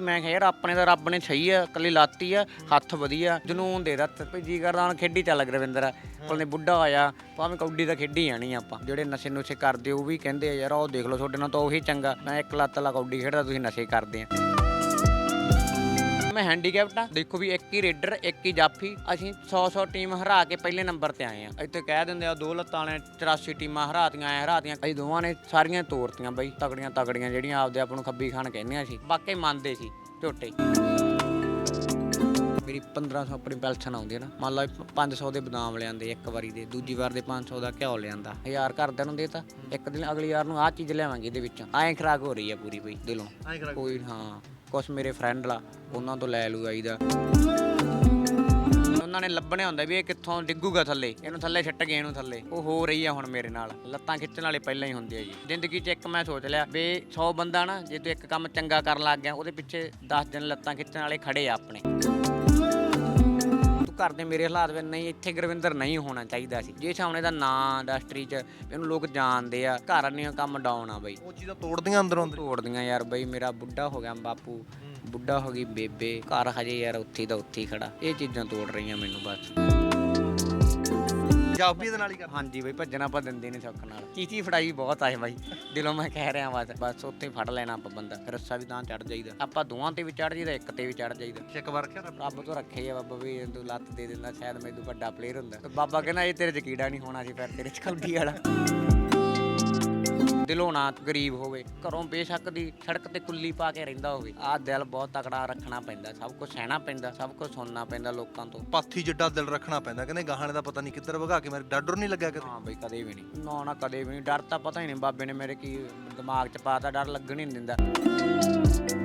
ਮੈਂ ਕਿਹਾ, ਯਾਰ, ਆਪਣੇ ਤਾਂ ਰੱਬ ਨੇ ਸਹੀ ਆ ਕੱਲੀ ਲਾਤੀ ਆ, ਹੱਥ ਵਧੀਆ, ਜਨੂਨ ਦੇ ਦਿੱਤ। ਭਈ ਜੀ ਕਰਦਾ, ਹੁਣ ਖੇਡੀ ਚੱਲ ਰਵਿੰਦਰ। ਕੋਲੇ ਬੁੱਢਾ ਹੋਇਆ ਭਾਵੇਂ ਕੌਡੀ ਤਾਂ ਖੇਡੀ ਜਾਣੀ ਆਪਾਂ। ਜਿਹੜੇ ਨਸ਼ੇ ਨੁਸ਼ੇ ਕਰਦੇ, ਉਹ ਵੀ ਕਹਿੰਦੇ ਆ, ਯਾਰ ਉਹ ਦੇਖ ਲਓ, ਤੁਹਾਡੇ ਨਾਲ ਤਾਂ ਉਹੀ ਚੰਗਾ। ਮੈਂ ਇੱਕ ਲੱਤ ਲਾ ਕੌਡੀ ਖੇਡਦਾ, ਤੁਸੀਂ ਨਸ਼ੇ ਕਰਦੇ ਆ। ਮੈਂ ਹੈਂਡੀਕੈਪਟ ਆ ਦੇਖੋ ਵੀ ਇੱਕ ਹੀ ਰੇਡਰ ਇੱਕ ਹੀ ਜਾਫੀ ਅਸੀਂ 100 100 ਟੀਮ ਹਰਾ ਕੇ ਪਹਿਲੇ ਨੰਬਰ ਤੇ ਆਏ ਆ ਇੱਥੇ ਕਹਿ ਦਿੰਦੇ ਆ ਦੋ ਲੱਤਾਂ ਨੇ 84 ਟੀਮਾਂ ਹਰਾਤੀਆਂ ਐ ਹਰਾਤੀਆਂ। ਅਸੀਂ ਦੋਵਾਂ ਨੇ ਸਾਰੀਆਂ ਤੋੜਤੀਆਂ ਬਈ ਤਗੜੀਆਂ ਤਗੜੀਆਂ ਜਿਹੜੀਆਂ ਆਪਦੇ ਆਪ ਨੂੰ ਖੱਬੀ ਖਾਨ ਕਹਿੰਦੀਆਂ ਸੀ ਬਾਕੀ ਮੰਨਦੇ ਸੀ ਝੋਟੇ। ਮੇਰੀ 1500 ਆਪਣੀ ਪੈਨਸ਼ਨ ਆਉਂਦੀ ਹੈ ਨਾ ਮੰਨ ਲਓ 500 ਦੇ ਬਦਾਮ ਲਿਆਂਦੇ ਇੱਕ ਵਾਰੀ ਦੇ ਦੂਜੀ ਵਾਰ ਦੇ 500 ਦਾ ਘਿਓ ਲਿਆਂਦਾ ਹਜ਼ਾਰ ਘਰਦਿਆਂ ਨੂੰ ਦੇਤਾ ਇੱਕ ਦਿਨ ਅਗਲੀ ਵਾਰ ਨੂੰ ਆਹ ਚੀਜ਼ ਲਿਆਵਾਂਗੇ ਇਹਦੇ ਵਿੱਚੋਂ। ਐਂ ਖਰਾਕ ਹੋ ਰਹੀ ਆ ਪੂਰੀ ਬਈ ਦਿਲੋਂ। ਕੋਈ ਹਾਂ। ਕੁਛ ਮੇਰੇ ਫਰੈਂਡ ਲਾ, ਉਹਨਾਂ ਤੋਂ ਲੈ ਲੂ ਆਈਦਾ ਉਹਨਾਂ ਨੇ ਲੱਭਣੇ ਹੁੰਦਾ ਵੀ ਇਹ ਕਿੱਥੋਂ ਡਿੱਗੂਗਾ ਥੱਲੇ, ਇਹਨੂੰ ਥੱਲੇ ਛੱਟ ਗਏ, ਇਹਨੂੰ ਥੱਲੇ। ਉਹ ਹੋ ਰਹੀ ਆ ਹੁਣ ਮੇਰੇ ਨਾਲ। ਲੱਤਾਂ ਖਿੱਚਣ ਵਾਲੇ ਪਹਿਲਾਂ ਹੀ ਹੁੰਦੇ ਆ ਜੀ। ਜ਼ਿੰਦਗੀ 'ਚ ਇੱਕ ਮੈਂ ਸੋਚ ਲਿਆ ਵੀ 100 ਬੰਦਾ ਨਾ, ਜੇ ਤੂੰ ਇੱਕ ਕੰਮ ਚੰਗਾ ਕਰਨ ਲੱਗ ਗਿਆ, ਉਹਦੇ ਪਿੱਛੇ 10 ਦਿਨ ਲੱਤਾਂ ਖਿੱਚਣ ਵਾਲੇ ਖੜੇ ਆ ਆਪਣੇ। ਤੂੰ ਕਰਦੇ ਮੇਰੇ ਹਾਲਾਤ ਵਿੱਚ ਨਹੀਂ ਇੱਥੇ ਗੁਰਵਿੰਦਰ ਨਹੀਂ ਹੋਣਾ ਚਾਹੀਦਾ ਸੀ। ਜੇ ਸਾਹਮਣੇ ਦਾ ਨਾਂ ਇੰਡਸਟਰੀ 'ਚ ਇਹਨੂੰ ਲੋਕ ਜਾਣਦੇ ਆ ਘਰ ਨਹੀਂ ਕੰਮ ਡਾਊਨ ਆ ਬਈ। ਉਹ ਚੀਜ਼ਾਂ ਤੋੜਦੀਆਂ ਅੰਦਰੋਂ ਅੰਦਰ? ਤੋੜਦੀਆਂ ਯਾਰ ਬਈ ਮੇਰਾ ਬੁੱਢਾ ਹੋ ਗਿਆ ਬਾਪੂ। ਬੁੱਢਾ ਹੋ ਗਈ ਬੇਬੇ। ਘਰ ਹਜੇ ਯਾਰ ਉੱਥੇ ਦਾ ਉੱਥੇ ਖੜਾ। ਇਹ ਚੀਜ਼ਾਂ ਤੋੜ ਰਹੀਆਂ ਮੈਨੂੰ ਬਸ। ਜਾਬੀ ਦੇ ਨਾਲ ਹੀ ਕਰ ਹਾਂਜੀ ਬਈ ਭੱਜਣਾ ਆਪਾਂ ਦਿੰਦੇ ਨਹੀਂ ਸੌਕ ਨਾਲ। ਚੀਚੀ ਫੜਾਈ ਬਹੁਤ ਆਏ ਬਾਈ। ਦਿਲੋਂ ਮੈਂ ਕਹਿ ਰਿਹਾ ਬਸ ਬਸ ਉੱਥੇ ਫੜ ਲੈਣਾ ਆਪਾਂ ਬੰਦਾ ਰੱਸਾ ਵੀ ਤਾਂ ਚੜ ਜਾਈਦਾ। ਆਪਾਂ ਦੋਵਾਂ ਤੇ ਵੀ ਚੜ ਜਾਈਦਾ ਇੱਕ ਤੇ ਵੀ ਚੜ ਜਾਈਦਾ। ਚੈੱਕ ਵਾਰ ਰੱਖਿਆ ਰੱਬ ਰੱਬ ਤੋਂ ਰੱਖੇ ਆ ਬਾਬਾ ਵੀ ਤੂੰ ਲੱਤ ਦੇ ਦਿੰਦਾ ਸ਼ਾਇਦ ਮੈਨੂੰ ਵੱਡਾ ਪਲੇਅਰ ਹੁੰਦਾ। ਤੇ ਬਾਬਾ ਕਹਿੰਦਾ ਇਹ ਤੇਰੇ ਚ ਕੀੜਾ ਨਹੀਂ ਹੋਣਾ ਸੀ ਫਿਰ ਤੇਰੇ ਚ ਕੌਡੀ ਵਾਲਾ। ਦਿਲੋਂ ਨਾ ਗਰੀਬ ਹੋਵੇ ਘਰੋਂ ਬੇਸ਼ੱਕ ਦੀ ਸੜਕ ਤੇ ਕੁੱਲੀ ਪਾ ਕੇ ਰਹਿੰਦਾ ਹੋਵੇ ਆਹ ਦਿਲ ਬਹੁਤ ਤਕੜਾ ਰੱਖਣਾ ਪੈਂਦਾ ਸਭ ਕੁਝ ਸਹਿਣਾ ਪੈਂਦਾ ਸਭ ਕੁਝ ਸੁਣਨਾ ਪੈਂਦਾ ਲੋਕਾਂ ਤੋਂ। ਪਾਥੀ ਜਿੱਡਾ ਦਿਲ ਰੱਖਣਾ ਪੈਂਦਾ ਕਹਿੰਦੇ ਗਾਹਾਂ ਦਾ ਪਤਾ ਨਹੀਂ ਕਿੱਧਰ ਵਗਾ ਕੇ ਮੇਰੇ ਡਾਡਰ ਨਹੀਂ ਲੱਗਿਆ ਕਦੇ ਹਾਂ ਬਈ ਕਦੇ ਵੀ ਨਹੀਂ ਨਾ ਨਾ ਕਦੇ ਵੀ ਨਹੀਂ ਡਰ ਤਾਂ ਪਤਾ ਹੀ ਨਹੀਂ ਬਾਬੇ ਨੇ ਮੇਰੇ ਕੀ ਦਿਮਾਗ 'ਚ ਪਾਤਾ ਡਰ ਲੱਗਣ ਹੀ ਨਹੀਂ ਦਿੰਦਾ।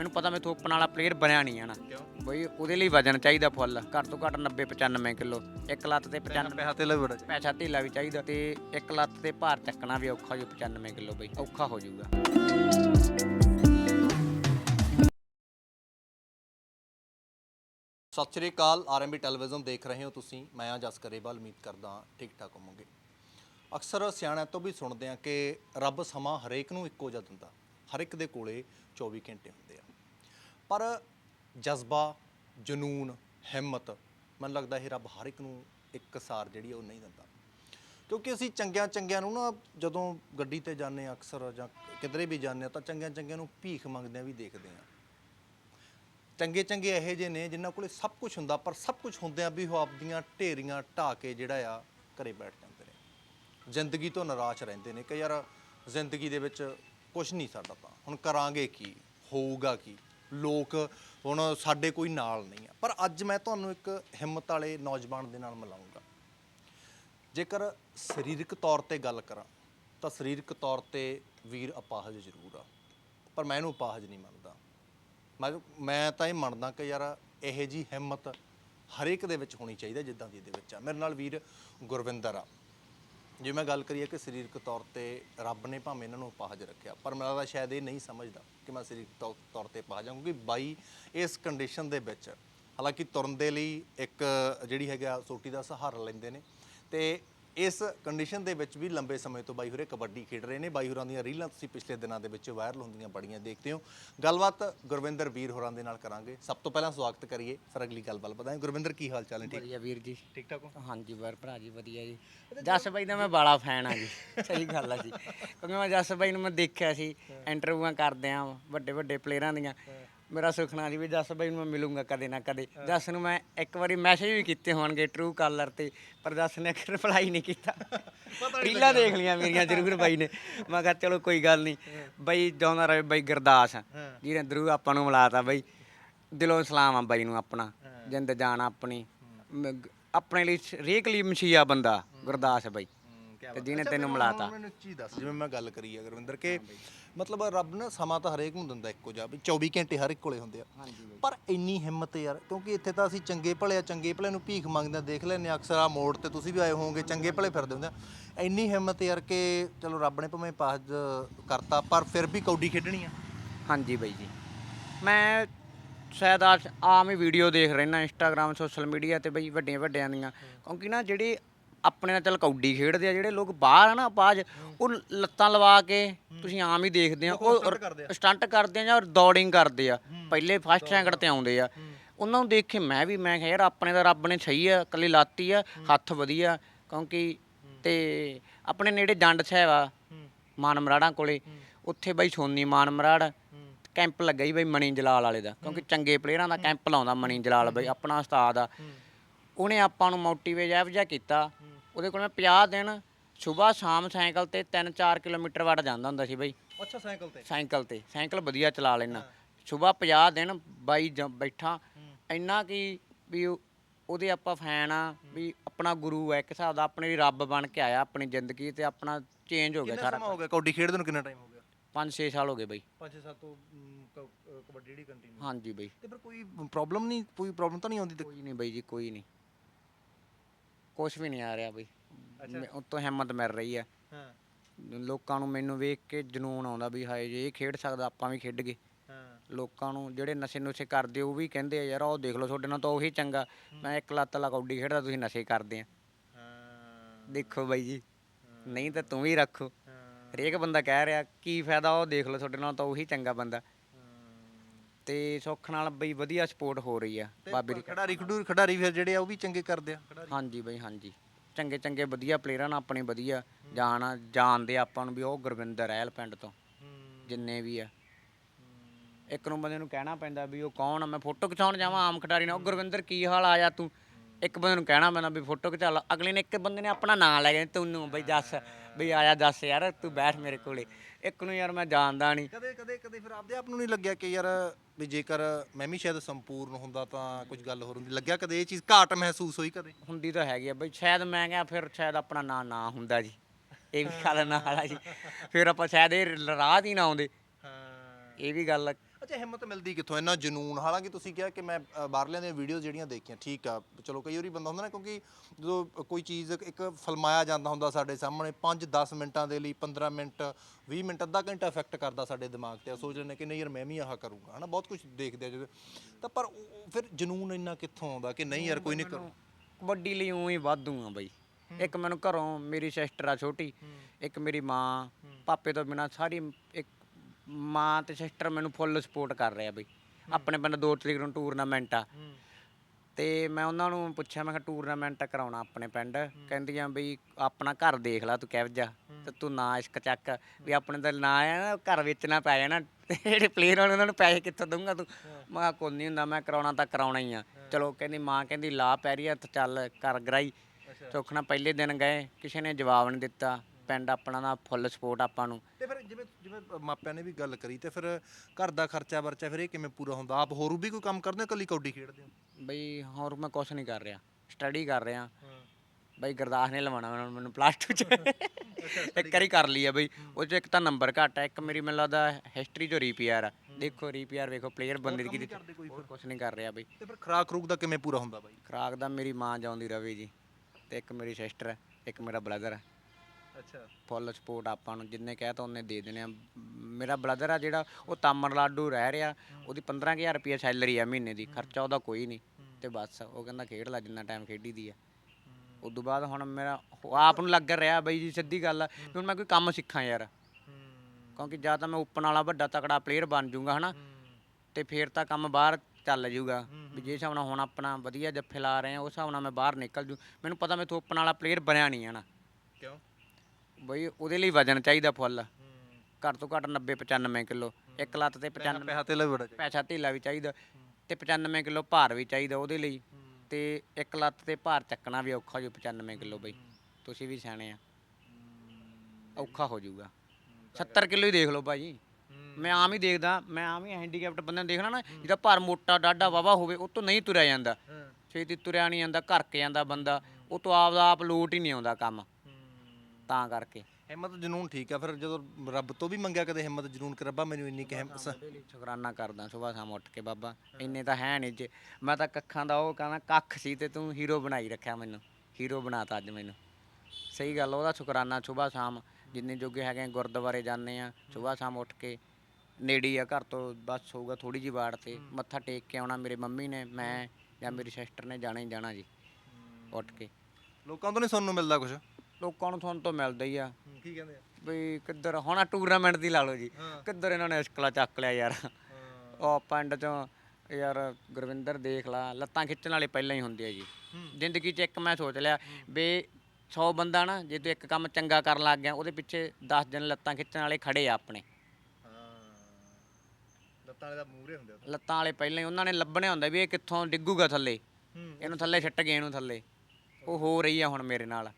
ਮੈਨੂੰ ਪਤਾ ਮੈਂ ਥੋਪਣ ਵਾਲਾ ਪਲੇਅਰ ਬਣਿਆ ਨਹੀਂ ਕਿਉਂ? ਬਈ ਉਹਦੇ ਲਈ ਵਜਨ ਚਾਹੀਦਾ ਫੁੱਲ। ਘੱਟ ਤੋਂ ਘੱਟ 90 95 ਕਿਲੋ। ਇੱਕ ਲੱਤ ਤੇ 95 ਪੈਸਾ ਤੇ ਲੱਗ ਬੜਾ ਪੈਸਾ ਢੀਲਾ ਵੀ ਚਾਹੀਦਾ ਤੇ ਇੱਕ ਲੱਤ ਤੇ ਭਾਰ ਚੱਕਣਾ ਵੀ ਔਖਾ ਜੋ 95 ਕਿਲੋ ਬਈ ਔਖਾ ਹੋ ਜਾਊਗਾ। ਸਤਿ ਸ਼੍ਰੀ ਅਕਾਲ ਆਰਐਮਬੀ ਟੈਲੀਵਿਜ਼ਨ ਦੇਖ ਰਹੇ ਹੋ ਤੁਸੀਂ। ਮੈਂ ਆ ਜਸ ਕਰੇਵਾਲ ਉਮੀਦ ਕਰਦਾ ਠੀਕ ਠਾਕ ਹੋਵੋਗੇ। ਅਕਸਰ ਸਿਆਣਿਆਂ ਤੋਂ ਵੀ ਸੁਣਦੇ ਆ ਕਿ ਰੱਬ ਸਮਾਂ ਹਰੇਕ ਨੂੰ ਇੱਕੋ ਜਿਹਾ ਦਿੰਦਾ। ਹਰ ਇੱਕ ਦੇ ਕੋਲੇ 24 ਘੰਟੇ ਹੁੰਦੇ ਆ। ਪਰ ਜਜ਼ਬਾ, ਜਨੂਨ, ਹਿੰਮਤ, ਮੈਨੂੰ ਲੱਗਦਾ ਇਹ ਰੱਬ ਹਰ ਇੱਕ ਨੂੰ ਇੱਕ ਸਾਰ ਜਿਹੜੀ ਆ ਉਹ ਨਹੀਂ ਦਿੰਦਾ। ਕਿਉਂਕਿ ਅਸੀਂ ਚੰਗਿਆਂ ਚੰਗਿਆਂ ਨੂੰ ਨਾ ਜਦੋਂ ਗੱਡੀ ਤੇ ਜਾਂਦੇ ਆ ਅਕਸਰ ਜਾਂ ਕਿਧਰੇ ਵੀ ਜਾਂਦੇ ਆ ਤਾਂ ਚੰਗਿਆਂ ਚੰਗਿਆਂ ਨੂੰ ਭੀਖ ਮੰਗਦਿਆਂ ਵੀ ਦੇਖਦੇ ਆ ਚੰਗੇ ਚੰਗੇ ਇਹੋ ਜਿਹੇ ਨੇ ਜਿਨ੍ਹਾਂ ਕੋਲੇ ਸਭ ਕੁਝ ਹੁੰਦਾ ਪਰ ਸਭ ਕੁਝ ਹੁੰਦਿਆਂ ਵੀ ਉਹ ਆਪਦੀਆਂ ਢੇਰੀਆਂ ਢਾ ਕੇ ਜਿਹੜਾ ਆ ਘਰੇ ਬੈਠ ਜਾਂਦੇ ਨੇ। ਜ਼ਿੰਦਗੀ ਤੋਂ ਨਿਰਾਸ਼ ਰਹਿੰਦੇ ਨੇ ਕਿ ਯਾਰ ਜ਼ਿੰਦਗੀ ਦੇ ਵਿੱਚ ਕੁਝ ਨਹੀਂ ਸਾਡਾ ਤਾਂ। ਹੁਣ ਕਰਾਂਗੇ ਕੀ? ਹੋਊਗਾ ਕੀ? ਲੋਕ ਹੁਣ ਸਾਡੇ ਕੋਈ ਨਾਲ ਨਹੀਂ ਆ। ਪਰ ਅੱਜ ਮੈਂ ਤੁਹਾਨੂੰ ਇੱਕ ਹਿੰਮਤ ਵਾਲੇ ਨੌਜਵਾਨ ਦੇ ਨਾਲ ਮਿਲਾਉਂਗਾ। ਜੇਕਰ ਸਰੀਰਕ ਤੌਰ ਤੇ ਗੱਲ ਕਰਾਂ, ਤਾਂ ਸਰੀਰਕ ਤੌਰ ਤੇ ਵੀਰ ਅਪਾਹਜ ਜ਼ਰੂਰ ਆ। ਪਰ ਮੈਂ ਇਹਨੂੰ ਅਪਾਹਜ ਨਹੀਂ ਮੰਨਦਾ। ਮੈਂ ਮੈਂ ਤਾਂ ਇਹ ਮੰਨਦਾ ਕਿ ਯਾਰ ਇਹੋ ਜੀ ਹਿੰਮਤ ਹਰੇਕ ਦੇ ਵਿੱਚ ਹੋਣੀ ਚਾਹੀਦੀ ਜਿੱਦਾਂ ਦੀ ਇਹਦੇ ਵਿੱਚ ਆ। ਮੇਰੇ ਨਾਲ ਵੀਰ ਗੁਰਵਿੰਦਰ ਆ। ਜੇ ਮੈਂ ਗੱਲ ਕਰੀਏ ਕਿ ਸਰੀਰਕ ਤੌਰ ਤੇ ਰੱਬ ਨੇ ਭਾਵੇਂ ਇਹਨਾਂ ਨੂੰ ਅਪਾਹਜ ਰੱਖਿਆ, ਪਰ ਮੈਨੂੰ ਤਾਂ ਸ਼ਾਇਦ ਇਹ ਨਹੀਂ ਸਮਝਦਾ ਕਿ ਮੈਂ ਸਰੀਰਕ ਤੌ- ਤੌਰ ਤੇ ਅਪਾਹਜ ਹਾਂ, ਕਿਉਂਕਿ ਬਾਈ ਇਸ ਕੰਡੀਸ਼ਨ ਦੇ ਵਿੱਚ, ਹਾਲਾਂਕਿ ਤੁਰਨ ਦੇ ਲਈ ਇੱਕ ਜਿਹੜੀ ਹੈਗਾ ਸੋਟੀ ਦਾ ਸਹਾਰਾ ਲੈਂਦੇ ਨੇ ਤੇ ਇਸ ਕੰਡੀਸ਼ਨ ਦੇ ਵਿੱਚ ਵੀ ਲੰਬੇ ਸਮੇਂ ਤੋਂ ਬਾਈ ਹੋਰੇ ਕਬੱਡੀ ਖੇਡ ਰਹੇ ਨੇ। ਬਾਈ ਹੋਰਾਂ ਦੀਆਂ ਰੀਲਾਂ ਤੁਸੀਂ ਪਿਛਲੇ ਦਿਨਾਂ ਦੇ ਵਿੱਚ ਵਾਇਰਲ ਹੁੰਦੀਆਂ ਬੜੀਆਂ ਦੇਖਦੇ ਹੋ। ਗੱਲਬਾਤ ਗੁਰਵਿੰਦਰ ਵੀਰ ਹੋਰਾਂ ਦੇ ਨਾਲ ਕਰਾਂਗੇ। ਸਭ ਤੋਂ ਪਹਿਲਾਂ ਸਵਾਗਤ ਕਰੀਏ ਫਿਰ ਅਗਲੀ ਗੱਲਬਾਤ ਬਤਾਏ ਗੁਰਵਿੰਦਰ ਕੀ ਹਾਲ ਚਾਲ ਹੈ ਠੀਕ ਵਧੀਆ ਵੀਰ ਜੀ। ਠੀਕ ਠਾਕ ਹੋ? ਹਾਂਜੀ ਵਾਰ ਭਰਾ ਜੀ ਵਧੀਆ ਜੀ। ਜਸ ਬਾਈ ਦਾ ਮੈਂ ਬਾਲਾ ਫੈਨ ਆ ਜੀ। ਸਹੀ ਗੱਲ ਆ ਜੀ। ਕਿਉਂਕਿ ਮੈਂ ਜਸ ਬਾਈ ਨੂੰ ਮੈਂ ਦੇਖਿਆ ਸੀ। ਇੰਟਰਵਿਊਆਂ ਕਰਦੇ ਆ ਵੱਡੇ ਵੱਡੇ ਪਲੇਅਰਾਂ ਦੀਆਂ। ਮੇਰਾ ਸੁਖਣਾ ਜੀ ਵੀ ਜਸ ਬਾਈ ਨੂੰ ਮੈਂ ਮਿਲੂੰਗਾ ਕਦੇ ਨਾ ਕਦੇ। ਜਸ ਨੂੰ ਮੈਂ ਇੱਕ ਵਾਰੀ ਮੈਸੇਜ ਵੀ ਕੀਤੇ ਹੋਣਗੇ ਟਰੂ ਕਾਲਰ ਤੇ ਪਰ ਜਸ ਨੇ ਰਿਪਲਾਈ ਨਹੀਂ ਕੀਤਾ। ਰੀਲਾਂ ਦੇਖ ਲੀਆਂ ਮੇਰੀਆਂ ਜ਼ਰੂਰ ਬਾਈ ਨੇ। ਮੈਂ ਕਿਹਾ ਚਲੋ ਕੋਈ ਗੱਲ ਨਹੀਂ। ਬਾਈ ਜਾਉਂਦਾ ਰਹੇ ਬਾਈ ਗੁਰਦਾਸ। ਜਿਹਨੇ ਦਰੂ ਆਪਾਂ ਨੂੰ ਮਿਲਾਤਾ ਬਾਈ। ਦਿਲੋਂ ਸਲਾਮ ਆ ਬਾਈ ਨੂੰ ਆਪਣਾ। ਜਿੰਦ ਜਾਨ ਆਪਣੀ। ਆਪਣੇ ਲਈ ਰੇਕ ਲਈ ਮਸੀਹਾ ਬੰਦਾ ਗੁਰਦਾਸ ਬਾਈ। ਤੇ ਜਿਹਨੇ ਤੈਨੂੰ ਮਿਲਾਤਾ। ਮੈਨੂੰ ਇੱਕ ਚੀਜ਼ ਦੱਸ ਜਿਵੇਂ ਮੈਂ ਗੱਲ ਕਰੀ ਹੈ ਗੁਰਵਿੰਦਰ ਕਿ ਮਤਲਬ ਰੱਬ ਨੇ ਸਮਾਂ ਤਾਂ ਹਰੇਕ ਨੂੰ ਦਿੰਦਾ ਇੱਕੋ ਜਿਹਾ ਵੀ 24 ਘੰਟੇ ਹਰ ਇੱਕ ਕੋਲੇ ਹੁੰਦੇ ਆ। ਪਰ ਇੰਨੀ ਹਿੰਮਤ ਯਾਰ ਕਿਉਂਕਿ ਇੱਥੇ ਤਾਂ ਅਸੀਂ ਚੰਗੇ ਭਲੇ ਆ ਚੰਗੇ ਭਲੇ ਨੂੰ ਭੀਖ ਮੰਗਦੇ ਆ ਦੇਖ ਲੈਨੇ ਅਕਸਰ ਆ ਮੋੜ ਤੇ ਤੁਸੀਂ ਵੀ ਆਏ ਹੋਵੋਗੇ ਚੰਗੇ ਭਲੇ ਫਿਰਦੇ ਹੁੰਦੇ ਆ। ਇੰਨੀ ਹਿੰਮਤ ਯਾਰ ਕਿ ਚਲੋ ਰੱਬ ਨੇ ਭਾਵੇਂ ਪਾਜ ਕਰਤਾ ਪਰ ਫਿਰ ਵੀ ਕੌਡੀ ਖੇਡਣੀ ਆ। ਹਾਂਜੀ ਬਾਈ ਜੀ। ਮੈਂ ਸ਼ਾਇਦ ਆਮ ਹੀ ਵੀਡੀਓ ਦੇਖ ਰਹਿਣਾ ਇੰਸਟਾਗ੍ਰam ਸੋਸ਼ਲ ਮੀਡੀਆ ਤੇ ਬਈ ਵੱਡੀਆਂ ਵੱਡਿਆਂ ਦੀਆਂ ਕਿਉਂਕਿ ਨਾ ਜਿਹੜੇ ਆਪਣੇ ਨਾਲ ਚੱਲ ਕੌਡੀ ਖੇਡਦੇ ਆ ਜਿਹੜੇ ਲੋਕ ਬਾਹਰ ਆ ਨਾ ਬਾਜ ਉਹ ਲੱਤਾਂ ਲਵਾ ਕੇ ਤੁਸੀਂ ਆਮ ਹੀ ਦੇਖਦੇ ਆ ਉਹ ਸਟੰਟ ਕਰਦੇ ਆ। ਜਾਂ ਦੌੜਿੰਗ ਕਰਦੇ ਆ ਪਹਿਲੇ ਫਸਟ ਰੈਂਕ ਤੇ ਆਉਂਦੇ ਆ। ਉਹਨਾਂ ਨੂੰ ਦੇਖ ਕੇ ਮੈਂ ਵੀ ਮੈਂ ਕਿਹਾ ਯਾਰ ਆਪਣੇ ਤਾਂ ਰੱਬ ਨੇ ਸਹੀ ਆ ਕੱਲੀ ਲਾਤੀ ਆ ਹੱਥ ਵਧੀਆ ਕਿਉਂਕਿ ਤੇ ਆਪਣੇ ਨੇੜੇ ਜੰਡ ਸਾਹਿਬ ਆ ਮਾਨ ਮਰਾੜਾਂ ਕੋਲੇ। ਉੱਥੇ ਬਈ ਸੋਨੀ ਮਾਨ ਮਰਾੜ ਕੈਂਪ ਲੱਗਾ ਜੀ ਬਈ ਮਣੀ ਜਲਾਲ ਵਾਲੇ ਦਾ ਕਿਉਂਕਿ ਚੰਗੇ ਪਲੇਅਰਾਂ ਦਾ ਕੈਂਪ ਲਾਉਂਦਾ ਮਣੀ ਜਲਾਲ ਬਈ ਆਪਣਾ ਉਸਤਾਦ ਆ। ਉਹਨੇ ਆਪਾਂ ਨੂੰ ਮੋਟੀਵੇਟ ਇਹੋ ਜਿਹਾ ਕੀਤਾ। ਉਹਦੇ ਕੋਲ ਮੈਂ 50 ਦਿਨ ਸਵੇਰ ਸ਼ਾਮ ਸਾਈਕਲ ਤੇ 3-4 ਕਿਲੋਮੀਟਰ ਵੱਟ ਜਾਂਦਾ ਹੁੰਦਾ ਸੀ ਬਈ। ਅੱਛਾ ਸਾਈਕਲ ਤੇ? ਸਾਈਕਲ ਤੇ। ਸਾਈਕਲ ਵਧੀਆ ਚਲਾ ਲੈਣਾ ਸਵੇਰ 50 ਦਿਨ ਬਾਈ ਜ- ਬੈਠਾ। ਇੰਨਾ ਕਿ ਵੀ ਉਹ- ਉਹਦੇ ਆਪਾਂ ਫੈਨ ਆ ਵੀ ਆਪਣਾ ਗੁਰੂ ਹੈ ਇੱਕ ਹਿਸਾਬ ਦਾ ਆਪਣੇ ਲਈ ਰੱਬ ਬਣ ਕੇ ਆਇਆ ਆਪਣੀ ਜ਼ਿੰਦਗੀ ਤੇ ਆਪਣਾ ਚੇਂਜ ਹੋ ਗਿਆ ਕਿੰਨਾ ਸਾਰਾ। ਸਮਾਂ ਹੋ ਗਿਆ? ਕੌਡੀ ਖੇਡਦੇ ਨੂੰ ਕਿੰਨਾ ਟਾਈਮ ਹੋ ਗਿਆ? 5-6 ਸਾਲ ਹੋ ਗਏ ਬਈ। 5-7 ਤੋਂ ਕਬੱਡੀ ਜਿਹੜੀ ਕੰਟੀਨਿਊ ਹਾਂਜੀ ਬਈ। ਤੇ ਫਿਰ ਕੋਈ ਪ੍ਰੋਬਲਮ ਨਹੀਂ ਕੋਈ ਪ੍ਰੋਬਲਮ ਤਾਂ ਨਹੀਂ ਆਉਂਦੀ ਕੋਈ ਨਹੀਂ ਬਈ ਜੀ ਕੋਈ ਨਹੀਂ। ਕੁਝ ਵੀ ਨਹੀਂ ਆ ਰਿਹਾ ਬਈ। ਉਤੋਂ ਹਿੰਮਤ ਮਿਲ ਰਹੀ ਆ। ਹਾਂ। ਲੋਕਾਂ ਨੂੰ ਮੈਨੂੰ ਵੇਖ ਕੇ ਜਨੂਨ ਆਉਂਦਾ ਵੀ ਹਾਏ ਜੇ ਇਹ ਖੇਡ ਸਕਦਾ ਆਪਾਂ ਵੀ ਖੇਡ ਗਏ। ਹਾਂ। ਲੋਕਾਂ ਨੂੰ ਜਿਹੜੇ ਨਸ਼ੇ ਨੁਸ਼ੇ ਕਰਦੇ ਉਹ ਵੀ ਕਹਿੰਦੇ ਆ ਯਾਰ ਉਹ ਦੇਖ ਲਓ ਤੁਹਾਡੇ ਨਾਲ ਤਾਂ ਉਹੀ ਚੰਗਾ। ਮੈਂ ਇੱਕ ਲੱਤ ਲਾ ਕੌਡੀ ਖੇਡਦਾ ਤੁਸੀਂ ਨਸ਼ੇ ਕਰਦੇ ਆ। ਹਾਂ। ਦੇਖੋ ਬਾਈ ਜੀ ਨਹੀਂ ਤਾਂ ਤੂੰ ਵੀ ਰੱਖੋ। ਹਾਂ। ਹਰੇਕ ਬੰਦਾ ਕਹਿ ਰਿਹਾ ਕੀ ਫਾਇਦਾ ਉਹ ਦੇਖ ਲਓ ਤੁਹਾਡੇ ਨਾਲ ਤਾਂ ਉਹੀ ਚੰਗਾ ਬੰਦਾ। ਤੇ ਸੁੱਖ ਨਾਲ ਬਈ ਵਧੀਆ ਸਪੋਰਟ ਹੋ ਰਹੀ ਆ ਬਾਬੇ ਦੀ ਖਿਡਾਰੀ ਖਡੂਰ ਖਿਡਾਰੀ ਫਿਰ ਜਿਹੜੇ ਆ ਉਹ ਵੀ ਚੰਗੇ ਕਰਦੇ ਆ ਖਿਡਾਰੀ। ਹਾਂਜੀ ਬਈ ਹਾਂਜੀ। ਚੰਗੇ ਚੰਗੇ ਵਧੀਆ ਪਲੇਅਰਾਂ ਨਾਲ ਆਪਣੇ ਵਧੀਆ। ਜਾਣ ਜਾਣਦੇ ਆਪਾਂ ਨੂੰ ਵੀ ਉਹ ਗੁਰਵਿੰਦਰ ਐਲ ਪਿੰਡ ਤੋਂ ਜਿੰਨੇ ਵੀ ਆ। ਇੱਕ ਨੂੰ ਬੰਦੇ ਨੂੰ ਕਹਿਣਾ ਪੈਂਦਾ ਵੀ ਉਹ ਕੌਣ ਆ? ਮੈਂ ਫੋਟੋ ਖਿਚਾਉਣ ਜਾਵਾਂ ਆਮ ਖਿਡਾਰੀ ਨਾਲ। ਉਹ ਗੁਰਵਿੰਦਰ ਕੀ ਹਾਲ ਆ ਜਾ ਤੂੰ? ਇੱਕ ਬੰਦੇ ਨੂੰ ਕਹਿਣਾ ਪੈਂਦਾ ਵੀ ਫੋਟੋ ਖਿਚਾ ਲਾ। ਅਗਲੇ ਨੇ ਇੱਕ ਬੰਦੇ ਨੇ ਆਪਣਾ ਨਾਂ ਲੈ ਗਿਆ ਤੈਨੂੰ ਬਈ ਦੱਸ ਬਈ ਆਇਆ ਦੱਸ ਯਾਰ ਤੂੰ ਬੈਠ ਮੇਰੇ ਕੋਲੇ। ਇੱਕ ਨੂੰ ਯਾਰ ਮੈਂ ਜਾਣਦਾ ਨਹੀਂ। ਕਦੇ ਕਦੇ ਕਦੇ ਫਿਰ ਆਪਦੇ ਆਪ ਨੂੰ ਨਹੀਂ ਲੱਗਿਆ ਕਿ ਯਾਰ ਵੀ ਜੇਕਰ ਮੈਂ ਵੀ ਸ਼ਾਇਦ ਸੰਪੂਰਨ ਹੁੰਦਾ ਤਾਂ ਕੁਝ ਗੱਲ ਹੋਰ ਹੁੰਦੀ। ਲੱਗਿਆ ਕਦੇ ਇਹ ਚੀਜ਼ ਘਾਟ ਮਹਿਸੂਸ ਹੋਈ ਕਦੇ? ਹੁੰਦੀ ਤਾਂ ਹੈਗੀ ਆ ਬਈ ਸ਼ਾਇਦ ਮੈਂ ਕਿਹਾ ਫਿਰ ਸ਼ਾਇਦ ਆਪਣਾ ਨਾਂ ਨਾ ਹੁੰਦਾ ਜੀ। ਇਹ ਵੀ ਗੱਲ ਨਾਲ ਆ ਜੀ। ਫਿਰ ਆਪਾਂ ਸ਼ਾਇਦ ਇਹ ਰਾਹ ਹੀ ਨਾ ਆਉਂਦੇ। ਹਾਂ। ਇਹ ਵੀ ਗੱਲ ਅੱਛਾ ਹਿੰਮਤ ਮਿਲਦੀ ਕਿੱਥੋਂ? ਇੰਨਾ ਜਨੂਨ। ਹਾਲਾਂਕਿ ਤੁਸੀਂ ਕਿਹਾ ਕਿ ਮੈਂ ਅ, ਬਾਹਰਲਿਆਂ ਦੀਆਂ ਵੀਡੀਓ ਜਿਹੜੀਆਂ ਦੇਖੀਆਂ ਠੀਕ ਆ। ਚਲੋ ਕਈ ਵਾਰੀ ਬੰਦਾ ਹੁੰਦਾ ਨਾ ਕਿਉਂਕਿ ਜਦੋਂ ਕੋਈ ਚੀਜ਼ ਇੱਕ ਫਿਲਮਾਇਆ ਜਾਂਦਾ ਹੁੰਦਾ ਸਾਡੇ ਸਾਹਮਣੇ 5-10 ਮਿੰਟਾਂ ਦੇ ਲਈ 15 ਮਿੰਟ 20 ਮਿੰਟ ਅੱਧਾ ਘੰਟਾ ਇਫੈਕਟ ਕਰਦਾ ਸਾਡੇ ਦਿਮਾਗ ਤੇ। ਆ ਸੋਚ ਲੈਂਦੇ ਕਿ ਨਹੀਂ ਯਾਰ ਮੈਂ ਵੀ ਆਹ ਕਰੂੰਗਾ ਹਨਾ? ਬਹੁਤ ਕੁਝ ਦੇਖਦੇ ਆ ਜਦੋਂ। ਤਾਂ ਪਰ ਉਹ- ਉਹ ਫਿਰ ਜਨੂਨ ਇੰਨਾ ਕਿੱਥੋਂ ਆਉਂਦਾ ਕਿ ਨਹੀਂ ਯਾਰ ਕੋਈ ਨਹੀਂ ਕਰੂ ਕਬੱਡੀ ਲਈ ਉਂ ਹੀ ਵਾਧੂ ਆ ਬਈ। ਇੱਕ ਮੈਨੂੰ ਘਰੋਂ ਮੇਰੀ ਸਿਸਟਰ ਆ ਛੋਟੀ ਇੱਕ ਮੇਰੀ ਮਾਂ ਪਾਪੇ ਤੋਂ ਬਿਨਾ ਸਾਰੀ ਇੱਕ ਮਾਂ ਤੇ ਸਿਸਟਰ ਮੈਨੂੰ ਫੁੱਲ ਸਪੋਰਟ ਕਰ ਰਿਹਾ ਬਈ। ਆਪਣੇ ਪਿੰਡ 2 ਤਰੀਕ ਨੂੰ ਟੂਰਨਾਮੈਂਟ ਆ। ਤੇ ਮੈਂ ਉਹਨਾਂ ਨੂੰ ਪੁੱਛਿਆ ਮੈਂ ਕਿਹਾ ਟੂਰਨਾਮੈਂਟ ਕਰਾਉਣਾ ਆਪਣੇ ਪਿੰਡ। ਕਹਿੰਦੀਆਂ ਬਈ ਆਪਣਾ ਘਰ ਦੇਖ ਲੈ ਤੂੰ ਕਿਹੋ ਜਿਹਾ। ਤੇ ਤੂੰ ਨਾ ਇਸ਼ਕ ਚੱਕ ਵੀ ਆਪਣੇ ਦਾ ਨਾਂ ਆ ਨਾ ਘਰ ਵਿੱਚ ਨਾ ਪੈ ਜਾਣਾ। ਤੇ ਜਿਹੜੇ ਪਲੇਅਰ ਹੋਣੇ ਉਹਨਾਂ ਨੂੰ ਪੈਸੇ ਕਿੱਥੋਂ ਦਊਂਗਾ ਤੂੰ? ਮੈਂ ਕਿਹਾ ਕੋਈ ਨਹੀਂ ਹੁੰਦਾ ਮੈਂ ਕਰਾਉਣਾ ਤਾਂ ਕਰਾਉਣਾ ਹੀ ਆ। ਚਲੋ ਕਹਿੰਦੀ ਮਾਂ ਕਹਿੰਦੀ ਲਾ ਪੈਰੀ ਹੱਥ ਚੱਲ ਕਰ ਗਰਾਈ। ਚੋਖਣਾ ਪਹਿਲੇ ਦਿਨ ਗਏ ਕਿਸੇ ਨੇ ਜਵਾਬ ਨਹੀਂ ਦਿੱਤਾ। ਪਿੰਡ ਆਪਣਾ ਦਾ ਫੁੱਲ ਸਪੋਰਟ ਆਪਾਂ ਨੂੰ। ਤੇ ਫਿਰ ਜਿਵੇਂ ਜਿਵੇਂ ਮਾਪਿਆਂ ਨੇ ਵੀ ਗੱਲ ਕਰੀ ਤੇ ਫਿਰ ਘਰ ਦਾ ਖਰਚਾ ਵਰਚਾ ਫਿਰ ਇਹ ਕਿਵੇਂ ਪੂਰਾ ਹੁੰਦਾ? ਆਪ ਹੋਰ ਵੀ ਕੋਈ ਕੰਮ ਕਰਦੇ ਹੋ ਇਕੱਲੀ ਕੌਡੀ ਖੇਡਦੇ ਹੋ? ਬਈ ਹੋਰ ਮੈਂ ਕੁਝ ਨਹੀਂ ਕਰ ਰਿਹਾ। ਸਟੱਡੀ ਕਰ ਰਿਹਾ। ਬਈ ਗੁਰਦਾਸ ਨੇ ਲਵਾਉਣਾ ਮੈਨੂੰ- ਮੈਨੂੰ ਪਲੱਸ 2 ਚ। ਇੱਕ ਵਾਰੀ ਕਰ ਲਈ ਆ ਬਈ। ਉਹ ਚ ਇੱਕ ਤਾਂ ਨੰਬਰ ਘੱਟ ਆ ਇੱਕ ਮੇਰੀ ਮੈਨੂੰ ਲੱਗਦਾ ਹਿਸਟਰੀ ਚੋਂ ਰੀਪੀਆਰ ਆ। ਦੇਖੋ ਰੀਪੀਆਰ ਵੇਖੋ ਪਲੇਅਰ ਬੰਦੇ ਦੀ ਕਰਦੇ ਕੋਈ ਹੋਰ ਕੁਝ ਨਹੀਂ ਕਰ ਰਿਹਾ ਬਈ। ਤੇ ਫਿਰ ਖਰਾਕ ਖਰੂਕ ਦਾ ਕਿਵੇਂ ਪੂਰਾ ਹੁੰਦਾ ਬਾਈ? ਖਰਾਕ ਦਾ ਮੇਰੀ ਮਾਂ ਜਾਉਂਦੀ ਰਵੇ ਜੀ। ਤੇ ਇੱਕ ਮੇਰੀ ਸਿਸਟਰ ਹੈ ਇੱਕ ਮੇਰਾ ਬ੍ਰਦਰ ਹੈ ਅੱਛਾ। ਫੁੱਲ ਸਪੋਰਟ ਆਪਾਂ ਨੂੰ ਜਿੰਨੇ ਕਹਿ ਤਾ ਉਹਨੇ ਦੇ ਦੇਣੇ ਆ। ਮੇਰਾ ਬ੍ਰਦਰ ਆ ਜਿਹੜਾ ਉਹ ਤਾਮਰਲਾਡੂ ਰਹਿ ਰਿਹਾ। ਉਹਦੀ 15000 ਰੁਪਏ ਸੈਲਰੀ ਆ ਮਹੀਨੇ ਦੀ। ਖਰਚਾ ਉਹਦਾ ਕੋਈ ਨਹੀਂ। ਤੇ ਬਸ ਉਹ ਕਹਿੰਦਾ ਖੇਡ ਲੈ ਜਿੰਨਾ ਟਾਈਮ ਖੇਡੀ ਦੀ ਆ। ਉਦੋਂ ਬਾਅਦ ਹੁਣ ਮੇਰਾ ਆਪ ਨੂੰ ਲੱਗ ਰਿਹਾ ਬਈ ਜੀ ਸਿੱਧੀ ਗੱਲ ਆ। ਵੀ ਹੁਣ ਮੈਂ ਕੋਈ ਕੰਮ ਸਿੱਖਾਂ ਯਾਰ। ਕਿਉਂਕਿ ਜਾਂ ਤਾਂ ਮੈਂ ਓਪਨ ਵਾਲਾ ਵੱਡਾ ਤਕੜਾ ਪਲੇਅਰ ਬਣ ਜਾਊਂਗਾ ਹਨਾ। ਤੇ ਫੇਰ ਤਾਂ ਕੰਮ ਬਾਹਰ ਚੱਲ ਜਾਊਗਾ ਵੀ ਜੇ ਹਿਸਾਬ ਨਾਲ ਹੁਣ ਆਪਣਾ ਵਧੀਆ ਜੱਫੇ ਲਾ ਰਹੇ ਆ ਉਸ ਹਿਸਾਬ ਨਾਲ ਮੈਂ ਬਾਹਰ ਨਿਕਲ ਜੂ। ਮੈਨੂੰ ਪਤਾ ਮੈਂ ਓਪਨ ਵਾਲਾ ਪਲੇਅਰ ਬਣਿਆ ਨਹੀਂ ਹੈ ਨਾ। ਕਿਉਂ? ਬਈ ਉਹਦੇ ਲਈ ਵਜਨ ਚਾਹੀਦਾ ਫੁੱਲ। ਘੱਟ ਤੋਂ ਘੱਟ 90 95 ਕਿਲੋ। ਇੱਕ ਲੱਤ ਤੇ 95 ਪੈਸਾ ਬੜਾ ਚਾਹੀਦਾ। ਪੈਸਾ ਧੇਲਾ ਵੀ ਚਾਹੀਦਾ ਤੇ 95 ਕਿਲੋ ਭਾਰ ਵੀ ਚਾਹੀਦਾ ਉਹਦੇ ਲਈ। ਤੇ ਇੱਕ ਲੱਤ ਤੇ ਭਾਰ ਚੱਕਣਾ ਵੀ ਔਖਾ ਜੋ 95 ਕਿਲੋ ਬਈ। ਤੁਸੀਂ ਵੀ ਸਿਆਣੇ ਆ। ਔਖਾ ਹੋ ਜਾਊਗਾ। 70 ਕਿਲੋ ਹੀ ਦੇਖ ਲਓ ਭਾਜੀ ਮੈਂ ਆਮ ਹੀ ਦੇਖਦਾ ਮੈਂ ਆਮ ਹੀ ਹੈਂਡੀਕੈਪਟ ਬੰਦੇ ਨੂੰ ਦੇਖਣਾ ਨਾ ਜਿਹਦਾ ਭਾਰ ਮੋਟਾ ਡਾਡਾ ਵਾਵਾ ਹੋਵੇ ਉਹ ਤੋਂ ਨਹੀਂ ਤੁਰਿਆ ਜਾਂਦਾ। ਛੇਤੀ ਤੁਰਿਆ ਨਹੀਂ ਜਾਂਦਾ ਘਰ ਕੇ ਜਾਂਦਾ ਬੰਦਾ। ਉਹ ਤੋਂ ਆਪ ਦਾ ਆਪ ਲੋਟ ਹੀ ਨਹੀਂ ਆਉਂਦਾ ਕੰਮ। ਤਾਂ ਕਰਕੇ। ਹਿੰਮਤ ਜਨੂਨ ਠੀਕ ਆ ਫਿਰ ਜਦੋਂ ਰੱਬ ਤੋਂ ਵੀ ਮੰਗਿਆ ਕਦੇ ਹਿੰਮਤ ਜਨੂਨ ਕਿ ਰੱਬਾ ਮੈਨੂੰ ਇੰਨੀ ਕਿ ਹਿੰਮਤ ਉਹਦੇ ਲਈ ਸ਼ੁਕਰਾਨਾ ਕਰਦਾ ਸਵੇਰ ਸ਼ਾਮ ਉੱਠ ਕੇ ਬਾਬਾ ਇੰਨੇ ਤਾਂ ਹੈ ਨਹੀਂ ਜੇ। ਮੈਂ ਤਾਂ ਕੱਖਾਂ ਦਾ ਉਹ ਕਹਿੰਦਾ ਕੱਖ ਸੀ ਤੇ ਤੂੰ ਹੀਰੋ ਬਣਾਈ ਰੱਖਿਆ ਮੈਨੂੰ ਹੀਰੋ ਬਣਾਤਾ ਅੱਜ ਮੈਨੂੰ। ਸਹੀ ਗੱਲ ਉਹਦਾ ਸ਼ੁਕਰਾਨਾ ਸਵੇਰ ਸ਼ਾਮ ਜਿੰਨੇ ਜੋਗੇ ਹੈਗੇ ਆ, ਗੁਰਦੁਆਰੇ ਜਾਂਦੇ ਆ ਸਵੇਰ ਸ਼ਾਮ ਉੱਠ ਕੇ ਨੇੜੇ ਆ ਘਰ ਤੋਂ ਬਸ ਹੋਊਗਾ ਥੋੜੀ ਜਿਹੀ ਬਾੜ ਤੇ ਮੱਥਾ ਟੇਕ ਕੇ ਆਉਣਾ ਮੇਰੇ ਮੰਮੀ ਨੇ ਮੈਂ ਜਾਂ ਮੇਰੀ ਸਿਸਟਰ ਨੇ ਜਾਣਾ ਹੀ ਜਾਣਾ ਜੀ ਉੱਠ ਕੇ। ਲੋਕਾਂ ਤੋਂ ਨਹੀਂ ਸੁਣਨ ਨੂੰ ਮਿਲਦਾ ਕੁਝ ਲੋਕਾਂ ਨੂੰ ਤੁਹਾਨੂੰ ਤੋਂ ਮਿਲਦਾ ਹੀ ਆ। ਕੀ ਕਹਿੰਦੇ ਆ? ਵੀ ਕਿੱਧਰ ਹੁਣ ਆ ਟੂਰਨਾਮੈਂਟ ਦੀ ਲਾ ਲਓ ਜੀ। ਹਾਂ। ਕਿੱਧਰ ਇਹਨਾਂ ਨੇ ਇਸ਼ਕਲਾ ਚੱਕ ਲਿਆ ਯਾਰ। ਉਹ ਪਿੰਡ ਚੋਂ ਯਾਰ ਗੁਰਵਿੰਦਰ ਦੇਖ ਲਾ ਲੱਤਾਂ ਖਿੱਚਣ ਵਾਲੇ ਪਹਿਲਾਂ ਹੀ ਹੁੰਦੇ ਆ ਜੀ। ਜ਼ਿੰਦਗੀ 'ਚ ਇੱਕ ਮੈਂ ਸੋਚ ਲਿਆ ਵੀ 100 ਬੰਦਾ ਨਾ ਜੇ ਤੂੰ ਇੱਕ ਕੰਮ ਚੰਗਾ ਕਰਨ ਲੱਗ ਗਿਆ ਉਹਦੇ ਪਿੱਛੇ 10 ਜਣ ਲੱਤਾਂ ਖਿੱਚਣ ਵਾਲੇ ਖੜੇ ਆ ਆਪਣੇ। ਹਾਂ। ਲੱਤਾਂ ਵਾਲੇ ਦਾ ਮੂਹਰੇ ਹੁੰਦੇ ਆ ਲੱਤਾਂ ਵਾਲੇ ਪਹਿਲਾਂ ਹੀ ਉਹਨਾਂ ਨੇ ਲੱਭਣਿਆ ਹੁੰਦਾ ਵੀ ਇਹ ਕਿੱਥੋਂ ਡਿੱਗੂਗਾ ਥੱਲੇ। ਹੂੰ। ਇਹਨੂੰ ਥੱਲੇ ਛੱਟ ਗਏ ਇਹਨੂੰ ਥੱਲੇ। ਉਹ ਹੋ ਰਹੀ ਆ ਹੁਣ ਮੇਰੇ ਨਾਲ।